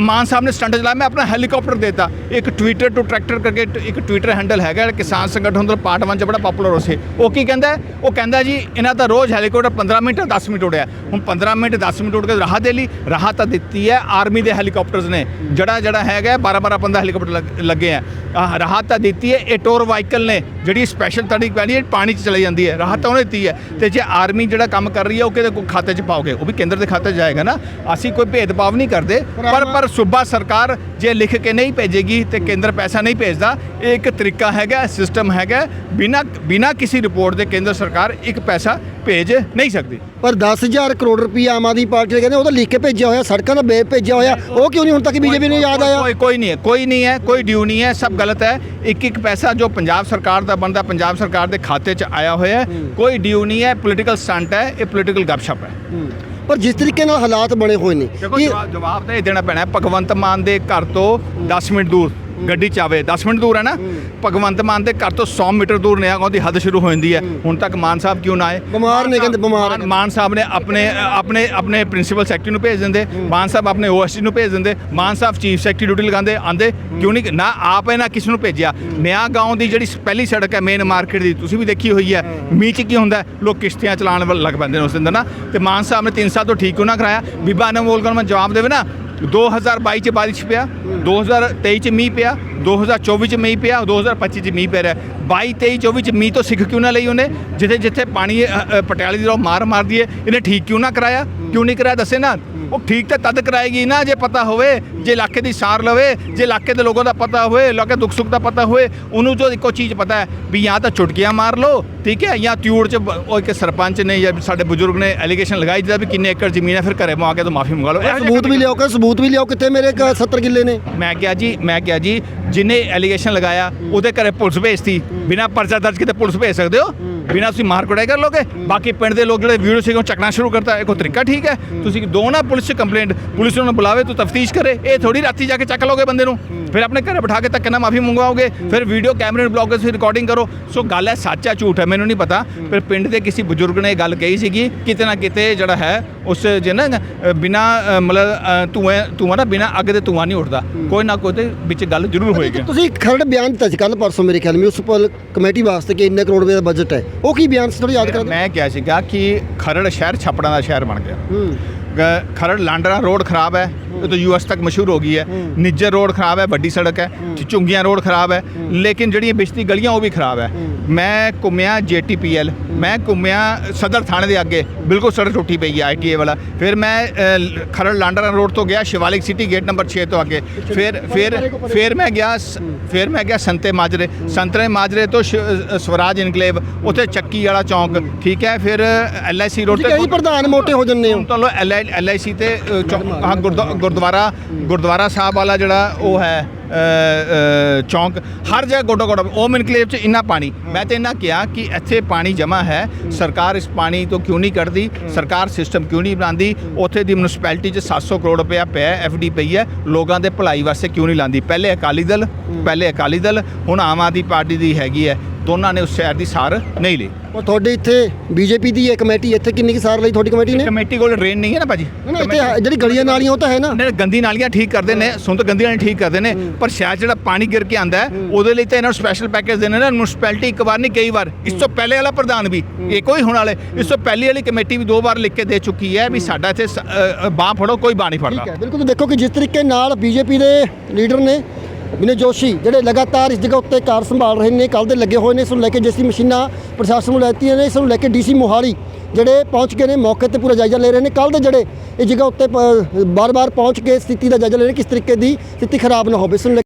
ਮਾਨ ਸਾਹਿਬ ਨੇ ਸਟੰਟ ਚਲਾਇਆ ਮੈਂ ਆਪਣਾ ਹੈਲੀਕਾਪਟਰ ਦੇਤਾ। ਇੱਕ ਟਵਿੱਟਰ ਟੂ ਟਰੈਕਟਰ ਕਰਕੇ ਇੱਕ ਟਵਿੱਟਰ ਹੈਂਡਲ ਹੈਗਾ ਕਿਸਾਨ ਸੰਗਠਨ ਦਾ ਪਾਰਟ 1 ਚ ਬੜਾ ਪਪੂਲਰ ਹੋ ਸੀ। ਉਹ ਕੀ ਕਹਿੰਦਾ? ਉਹ ਕਹਿੰਦਾ ਜੀ ਇਹਨਾਂ ਦਾ ਰੋਜ਼ ਹੈਲੀਕਾਪਟਰ 15 ਮਿੰਟ 10 ਮਿੰਟ ਉੜਿਆ। ਹੁਣ 15 ਮਿੰਟ 10 ਮਿੰਟ ਉੜ ਕੇ ਰਾਹਤ ਦੇ ਲਈ। ਰਾਹਤ ਤਾਂ ਦਿੱਤੀ ਹੈ ਆਰਮੀ ਦੇ ਹੈਲੀਕਾਪਟਰਸ ਨੇ। ਜਿਹੜਾ ਜਿਹੜਾ ਹੈਗਾ 12 12 15 ਹੈਲੀਕਾਪਟਰ ਲੱਗ- ਆ। ਰਾਹਤ ਤਾਂ ਦਿੱਤੀ ਹੈ। ਇਹ ਟੋਰ ਵਾਹੀਕਲ ਨੇ ਜਿਹੜੀ ਸਪੈਸ਼ਲ ਤੜੀ ਪੈਣੀ ਹੈ ਪਾਣੀ 'ਚ ਚਲੀ ਜਾਂਦੀ ਹੈ। ਰਾਹਤ ਤਾਂ ਉਹਨੇ ਦਿੱਤੀ ਹੈ। ਤੇ ਜੇ ਆਰਮੀ ਜਿਹੜਾ ਕੰਮ ਕਰ ਰਹੀ ਹੈ ਉਹ ਕਿਹਦੇ ਖਾਤੇ 'ਚ ਪਾਓਗੇ? ਉਹ ਵੀ ਕੇਂਦਰ ਦੇ ਖਾਤੇ 'ਚ ਜਾਏਗਾ ਨਾ। ਅਸੀਂ ਕੋਈ ਭੇਦਭਾਵ ਨਹੀਂ ਕਰਦੇ ਪਰ ਪਰ ਸੂਬਾ ਸਰਕਾਰ ਜੇ ਲਿਖ ਕੇ ਨਹੀਂ ਭੇਜੇਗੀ ਤੇ ਕੇਂਦਰ ਪੈਸਾ ਨਹੀਂ ਭੇਜਦਾ ਇਹ ਇੱਕ ਤਰੀਕਾ ਹੈਗਾ ਸਿਸਟਮ ਹੈਗਾ ਬਿਨਾ ਬਿਨਾ ਕਿਸੇ ਰਿਪੋਰਟ ਦੇ ਕੇਂਦਰ ਸਰਕਾਰ ਇੱਕ ਪੈਸਾ ਭੇਜ ਨਹੀਂ ਸਕਦੀ। ਪਰ 10000 ਕਰੋੜ ਰੁਪਏ ਆਮ ਆਦਮੀ ਪਾਰਟੀ ਨੇ ਕਹਿੰਦੇ ਉਹ ਤਾਂ ਲਿਖ ਕੇ ਭੇਜਿਆ ਹੋਇਆ ਸੜਕਾਂ ਦਾ ਬੇ ਭੇਜਿਆ ਹੋਇਆ ਉਹ ਕਿਉਂ ਨਹੀਂ ਹੁਣ ਤੱਕ ਬੀਜੇਪੀ ਨੂੰ ਯਾਦ ਆਇਆ? ਕੋਈ ਕੋਈ ਨਹੀਂ ਹੈ ਕੋਈ ਨਹੀਂ ਹੈ ਕੋਈ ਡਿਊ ਨਹੀਂ ਹੈ ਸਭ ਗਲਤ ਹੈ। ਇੱਕ ਇੱਕ ਪੈਸਾ ਜੋ ਪੰਜਾਬ ਸਰਕਾਰ ਦਾ ਬਣਦਾ ਪੰਜਾਬ ਸਰਕਾਰ ਦੇ ਖਾਤੇ 'ਚ ਆਇਆ ਹੋਇਆ ਕੋਈ ਡਿਊ ਨਹੀਂ ਹੈ ਪੋਲੀਟੀਕਲ ਸਟੰਟ ਹੈ ਇਹ ਪੋਲੀਟੀਕਲ ਗੱਪਸ਼ਪ ਹੈ। ਪਰ ਜਿਸ ਤਰੀਕੇ ਨਾਲ ਹਾਲਾਤ ਬਣੇ ਹੋਏ ਨੇ ਦੇਖੋ ਜਵਾਬ ਜਵਾਬ ਤਾਂ ਇਹ ਦੇਣਾ ਪੈਣਾ ਹੈ। ਭਗਵੰਤ ਮਾਨ ਦੇ ਘਰ ਤੋਂ 10 ਮਿੰਟ ਦੂਰ। ਗੱਡੀ ਚ ਆਵੇ 10 ਮਿੰਟ ਦੂਰ ਹੈ ਨਾ? ਭਗਵੰਤ ਮਾਨ ਦੇ ਘਰ ਤੋਂ 100 ਮੀਟਰ ਦੂਰ ਨਿਆਗਾਉਂ ਦੀ ਹੱਦ ਸ਼ੁਰੂ ਹੋ ਜਾਂਦੀ ਹੈ। ਹੁਣ ਤੱਕ ਮਾਨ ਸਾਹਿਬ ਕਿਉਂ ਨਾ ਆਏ? ਬਿਮਾਰ ਨੇ ਕਹਿੰਦੇ ਬਿਮਾਰ ਮਾਨ- ਸਾਹਿਬ ਨੇ ਆਪਣੇ ਆਪਣੇ ਆਪਣੇ ਪ੍ਰਿੰਸੀਪਲ ਸੈਕਟਰੀ ਨੂੰ ਭੇਜ ਦਿੰਦੇ। ਮਾਨ ਸਾਹਿਬ ਆਪਣੇ ਓਐਸਟੀ ਨੂੰ ਭੇਜ ਦਿੰਦੇ। Mann Sahib chief secretary duty ਲਗਾਉਂਦੇ। ਆਂਦੇ ਕਿਉਂ ਨਹੀਂ ਨਾ ਆਪ ਹੈ ਨਾ ਕਿਸ ਨੂੰ ਭੇਜਿਆ? ਨਿਆ ਗਾਉਂ ਦੀ ਜਿਹੜੀ ਪਹਿਲੀ ਸੜਕ ਹੈ ਮੇਨ ਮਾਰਕੀਟ ਦੀ ਤੁਸੀਂ ਵੀ ਦੇਖੀ ਹੋਈ ਹੈ। ਮੀਂਹ ਚ ਕੀ ਹੁੰਦਾ? ਲੋਕ ਕਿਸ਼ਤੀਆਂ ਚਲਾਉਣ ਲੱਗ ਪੈਂਦੇ ਨੇ ਉਸ ਦਿਨ ਨਾ। ਤੇ ਮਾਨ ਸਾਹਿਬ ਨੇ 3 ਸਾਲ ਤੋਂ ਠੀਕ ਕਿਉਂ ਨਾ ਕਰਾਇਆ? ਬੀਬਾ ਅਨਮੋਲ ਗਨ ਮੈਂ ਜਵਾਬ ਦੇਵੇ ਨਾ 2022 ਚ ਬਾਰਿਸ਼ ਪਿਆ 2023 ਚ ਮੀਂਹ ਪਿਆ 2024 ਚ ਮੀਂਹ ਪਿਆ 2025 ਚ ਮੀਂਹ ਪੈ ਰਿਹਾ 22 23 24 ਚ ਮੀਂਹ ਤੋਂ ਸਿੱਖ ਕਿਉਂ ਨਾ ਲਈ ਉਹਨੇ ਜਿੱਥੇ ਜਿੱਥੇ ਪਾਣੀ ਪਟਿਆਲੇ ਦੀ ਰੋ ਮਾਰ ਮਾਰਦੀ ਹੈ ਇਹਨੇ ਠੀਕ ਕਿਉਂ ਨਾ ਕਰਾਇਆ ਕਿਉਂ ਨਹੀਂ ਕਰਾਇਆ ਦੱਸੇ ਨਾ ਉਹ ਠੀਕ ਤਾਂ ਤਦ ਕਰਾਏਗੀ ਨਾ ਜੇ ਪਤਾ ਹੋਵੇ ਜੇ ਇਲਾਕੇ ਦੀ ਸਾਰ ਲਵੇ ਜੇ ਇਲਾਕੇ ਦੇ ਲੋਕਾਂ ਦਾ ਪਤਾ ਹੋਵੇ ਇਲਾਕੇ ਦੁੱਖ ਸੁੱਖ ਦਾ ਪਤਾ ਹੋਵੇ ਉਹਨੂੰ ਜੋ ਇੱਕੋ ਚੀਜ਼ ਪਤਾ ਹੈ ਵੀ ਜਾਂ ਤਾਂ ਚੁਟਕੀਆਂ ਮਾਰ ਲਓ ਠੀਕ ਹੈ ਜਾਂ ਤਿਊੜ ਚ ਉਹ ਇੱਕ ਸਰਪੰਚ ਨੇ ਜਾਂ ਸਾਡੇ ਬਜ਼ੁਰਗ ਨੇ ਐਲੀਗੇਸ਼ਨ ਲਗਾਈ ਜਿਹਦਾ ਵੀ ਕਿੰਨੇ ਏਕੜ ਜ਼ਮੀਨ ਹੈ ਫਿਰ ਘਰੇ ਮਾ ਕੇ ਤਾਂ ਮਾਫੀ ਮੰਗਾ ਲਓ ਸਬੂਤ ਵੀ ਲਿਆਓ ਕਿ ਸਬੂਤ ਵੀ ਲਿਆਓ ਕਿੱਥੇ ਮੇਰੇ ਕ- 70 ਕਿੱਲੇ ਨੇ। ਮੈਂ ਕਿਹਾ ਜੀ ਮੈਂ ਕਿਹਾ ਜੀ ਜਿਨੇ ਐਲੀਗੇਸ਼ਨ ਲਗਾਇਆ ਉਹਦੇ ਘਰੇ ਪੁਲਿਸ ਭੇਜਤੀ। ਬਿਨਾ ਪਰਚਾ ਦਰਜ ਕੀਤੇ ਪੁਲਿਸ ਭੇਜ ਸਕਦੇ ਹੋ? ਬਿਨਾ ਤੁਸੀਂ ਮਾਰ ਕੁਟਾਈ ਕਰ ਲੋਗੇ? ਬਾਕੀ ਪਿੰਡ ਦੇ ਲੋਕ ਜਿਹੜੇ ਵੀਡੀਓ ਸੀਗੇ ਉਹ ਚੱਕਣਾ ਸ਼ੁਰੂ ਕਰਤਾ। ਇਹ ਕੋਈ ਤਰੀਕਾ ਠੀਕ ਹੈ? ਤੁਸੀਂ ਦੋ ਨਾ ਪੁਲਿਸ 'ਚ ਕੰਪਲੇਂਟ ਪੁਲਿਸ ਨੂੰ ਬੁਲਾਵੇ ਤੂੰ ਤਫਤੀਸ਼ ਕਰੇ। ਇਹ ਥੋੜੀ ਰਾਤੀ ਜਾ ਕੇ ਚੱਕ ਲੋਗੇ ਬੰਦੇ ਨੂੰ। ਫਿਰ ਆਪਣੇ ਘਰੇ ਬਿਠਾ ਕੇ ਧੱਕੇ ਨਾਲ ਮਾਫੀ ਮੰਗਵਾਓਗੇ ਫਿਰ ਵੀਡੀਓ ਕੈਮਰੇ ਨੂੰ ਬਲੌਕ ਕਰਕੇ ਰਿਕਾਰਡਿੰਗ ਕਰੋ। ਸੋ ਗੱਲ ਹੈ ਸੱਚ ਹੈ ਝੂਠ ਹੈ ਮੈਨੂੰ ਨਹੀਂ ਪਤਾ। ਪਰ ਪਿੰਡ ਦੇ ਕਿਸੇ ਬਜ਼ੁਰਗ ਨੇ ਇਹ ਗੱਲ ਕਹੀ ਸੀਗੀ ਕਿਤੇ ਨਾ ਕਿਤੇ ਜਿਹੜਾ ਹੈ ਉਸ ਜੇ ਨਾ ਬਿਨਾ ਮਤਲਬ ਧੂਏ ਧੂਆਂ ਨਾ ਬਿਨਾ ਅੱਗ ਦੇ ਧੂਆਂ ਨਹੀਂ ਉੱਠਦਾ। ਕੋਈ ਨਾ ਕੋਈ ਤੇ ਵਿੱਚ ਗੱਲ ਜ਼ਰੂਰ ਹੋਏਗੀ। ਤੁਸੀਂ ਖਰੜ ਬਿਆਨ ਦਿੱਤਾ ਸੀ ਕੱਲ ਪਰਸੋਂ ਮੇਰੇ ਖਿਆਲ ਮਿਊਨਿਸਪਲ ਕਮੇਟੀ ਵਾਸਤੇ ਕਿ ਇੰਨੇ ਕਰੋੜ ਰੁਪਏ ਦਾ ਬਜਟ ਹੈ। ਉਹ ਕੀ ਬਿਆਨ ਸੀ ਥੋੜਾ ਯਾਦ ਕਰਾ ਮੈਂ ਕਿਹਾ ਸੀਗਾ ਕਿ ਖਰੜ ਸ਼ਹਿਰ ਛਪੜਾਂ ਦਾ ਸ਼ਹਿਰ ਬਣ ਗਿਆ। ਖਰੜ ਲਾਂਡਰਾ ਰੋਡ ਖਰਾਬ ਹੈ। ਇਹ ਤਾਂ ਯੂਐਸ ਤੱਕ ਮਸ਼ਹੂਰ ਹੋ ਗਈ ਹੈ। ਨਿੱਜਰ ਰੋਡ ਖਰਾਬ ਹੈ ਵੱਡੀ ਸੜਕ ਹੈ। ਚੁੰਗੀਆਂ ਰੋਡ ਖਰਾਬ ਹੈ। ਲੇਕਿਨ ਜਿਹੜੀਆਂ ਬਿਸ਼ਤੀ ਗਲੀਆਂ ਉਹ ਵੀ ਖਰਾਬ ਹੈ। ਮੈਂ ਘੁੰਮਿਆ ਜੀਟੀਪੀਐਲ। ਮੈਂ ਘੁੰਮਿਆ ਸਦਰ ਥਾਣੇ ਦੇ ਅੱਗੇ। ਬਿਲਕੁਲ ਸੜਕ ਟੁੱਟੀ ਪਈ ਹੈ ਆਈਟੀਏ ਵਾਲਾ। ਫਿਰ ਮੈਂ ਖਰੜ ਲਾਂਡਰਾ ਰੋਡ ਤੋਂ ਗਿਆ ਸ਼ਿਵਾਲਿਕ ਸਿਟੀ ਗੇਟ ਨੰਬਰ 6 ਤੋਂ ਅੱਗੇ। ਫਿਰ ਫਿਰ ਫਿਰ ਮੈਂ ਗਿਆ ਫਿਰ ਮੈਂ ਗਿਆ ਸੰਤੇ ਮਾਜਰੇ। ਸੰਤਰੇ ਮਾਜਰੇ ਤੋਂ ਸਵਰਾਜ ਇਨਕਲੇਵ ਉੱਥੇ ਚੱਕੀ ਵਾਲਾ ਚੌਂਕ। ਠੀਕ ਹੈ ਫਿਰ ਐਲਆਈਸੀ ਰੋਡ ਕਹੀ ਪ੍ਰਧਾਨ ਮੋਟੇ ਹੋ ਜੰਨੇ ਹੋ। ਹੁਣ ਤਾਂ ਲੋ ਐਲਆਈਸੀ ਤੇ ਅ, ਚੌਂਕ ਹਾਂ ਗੁਰਦੁਆ- ਗੁਰਦੁਆਰਾ ਗੁਰਦੁਆਰਾ ਸਾਹਿਬ ਵਾਲਾ ਜਿਹੜਾ ਉਹ ਹੈ ਚੌਂਕ ਹਰ ਜਗ੍ਹਾ ਗੋਡਾ ਗੋਡਾ ਓਮ ਇਨਕਲੇਵ 'ਚ ਇੰਨਾ ਪਾਣੀ। ਮੈਂ ਤੇ ਇੰਨਾ ਕਿਹਾ ਕਿ ਇੱਥੇ ਪਾਣੀ ਜਮ੍ਹਾਂ ਹੈ ਸਰਕਾਰ ਇਸ ਪਾਣੀ ਤੋਂ ਕਿਉਂ ਨਹੀਂ ਕੱਢਦੀ ਸਰਕਾਰ ਸਿਸਟਮ ਕਿਉਂ ਨਹੀਂ ਬਣਾਉਂਦੀ ਉੱਥੇ ਦੀ ਮਿਊਨਿਸਪੈਲਿਟੀ 'ਚ 700 ਕਰੋੜ ਰੁਪਇਆ ਪਿਆ ਐਫਡੀ ਪਈ ਹੈ ਲੋਕਾਂ ਦੇ ਭਲਾਈ ਵਾਸਤੇ ਕਿਉਂ ਨਹੀਂ ਲਾਉਂਦੀ? ਪਹਿਲੇ ਅਕਾਲੀ ਦਲ ਪਹਿਲੇ ਅਕਾਲੀ ਦਲ ਹੁਣ ਆਮ ਆਦਮੀ ਪਾਰਟੀ ਦੀ ਹੈਗੀ ਹੈ। ਦੋਨਾਂ ਨੇ ਉਸ ਸ਼ਹਿਰ ਦੀ ਸਾਰ ਨਹੀਂ ਲਈ। ਔਰ ਤੁਹਾਡੇ ਇੱਥੇ ਬੀਜੇਪੀ ਦੀ ਇਹ ਕਮੇਟੀ ਇੱਥੇ ਕਿੰਨੀ ਕੁ ਸਾਰ ਲਈ ਤੁਹਾਡੀ ਕਮੇਟੀ ਨੇ? ਕਮੇਟੀ ਕੋਲ ਡਰੇਨ ਨਹੀਂ ਹੈ ਨਾ ਭਾਜੀ? ਨਾ, ਇੱਥੇ ਜਿਹੜੀ ਗਲੀਆਂ ਨਾਲੀਆਂ ਉਹ ਤਾਂ ਹੈ ਨਾ। ਨੇ ਗੰਦੀ ਨਾਲੀਆਂ ਠੀਕ ਕਰਦੇ ਨੇ ਸੁਣ ਤਾਂ ਗੰਦੀ ਨਾਲੀਆਂ ਠੀਕ ਕਰਦੇ ਨੇ ਪਰ ਸ਼ਾਇਦ ਜਿਹੜਾ ਪਾਣੀ ਗਿਰ ਕੇ ਆਂਦਾ ਹੈ ਉਹਦੇ ਲਈ ਤਾਂ ਇਹਨਾਂ ਨੂੰ ਸਪੈਸ਼ਲ ਪੈਕੇਜ ਦੇਣੇ ਨੇ ਮਿਊਨਿਸਪੈਲਿਟੀ ਇੱਕ ਵਾਰ ਨਹੀਂ ਕਈ ਵਾਰ। ਇਸ ਤੋਂ ਪਹਿਲੇ ਵਾਲਾ ਪ੍ਰਧਾਨ ਵੀ ਇਹ ਕੋਈ ਹੁਣ ਵਾਲੇ ਇਸ ਤੋਂ ਪਹਿਲੀ ਵਾਲੀ ਕਮੇਟੀ ਵੀ ਦੋ ਵਾਰ ਲਿਖ ਕੇ ਦੇ ਚੁੱਕੀ ਹੈ ਵੀ ਸਾਡਾ ਇੱਥੇ ਬਾਂਹ ਫੜੋ ਕੋਈ ਠੀਕ ਫੜਦਾ। ਹੈ ਬਿਲਕੁਲ। ਤੁਸੀਂ ਦੇਖੋ ਕਿ ਜਿਸ ਤਰੀਕੇ ਨਾਲ ਬੀਜੇਪੀ ਦੇ ਲੀਡਰ ਨੇ ਵਿਨੇ ਜੋਸ਼ੀ, ਜਿਹੜੇ ਲਗਾਤਾਰ ਇਸ ਜਗ੍ਹਾ ਉੱਤੇ ਕਾਰ ਸੰਭਾਲ ਰਹੇ ਨੇ ਕੱਲ ਦੇ ਲੱਗੇ ਹੋਏ ਨੇ, ਇਸ ਨੂੰ ਲੈ ਕੇ ਜੇਸੀ ਮਸ਼ੀਨਾਂ ਪ੍ਰਸ਼ਾਸਨ ਨੂੰ ਲੈਤੀਆਂ ਨੇ, ਇਸ ਨੂੰ ਲੈ ਕੇ ਡੀਸੀ ਮੋਹਾਲੀ ਜਿਹੜੇ ਪਹੁੰਚ ਗਏ ਨੇ, ਮੌਕੇ ਤੇ ਪੂਰਾ ਜਾਇਜ਼ਾ ਲੈ ਰਹੇ ਨੇ। ਕੱਲ ਦੇ ਜਿਹੜੇ ਇਸ ਜਗ੍ਹਾ ਉੱਤੇ ਬਾਰ-ਬਾਰ ਪਹੁੰਚ ਕੇ ਸਥਿਤੀ ਦਾ ਜਾਇਜ਼ਾ ਲੈ ਰਹੇ ਕਿਸ ਤਰੀਕੇ ਦੀ ਸਥਿਤੀ ਖਰਾਬ ਨਾ ਹੋਵੇ, ਇਸ ਨੂੰ ਲੈ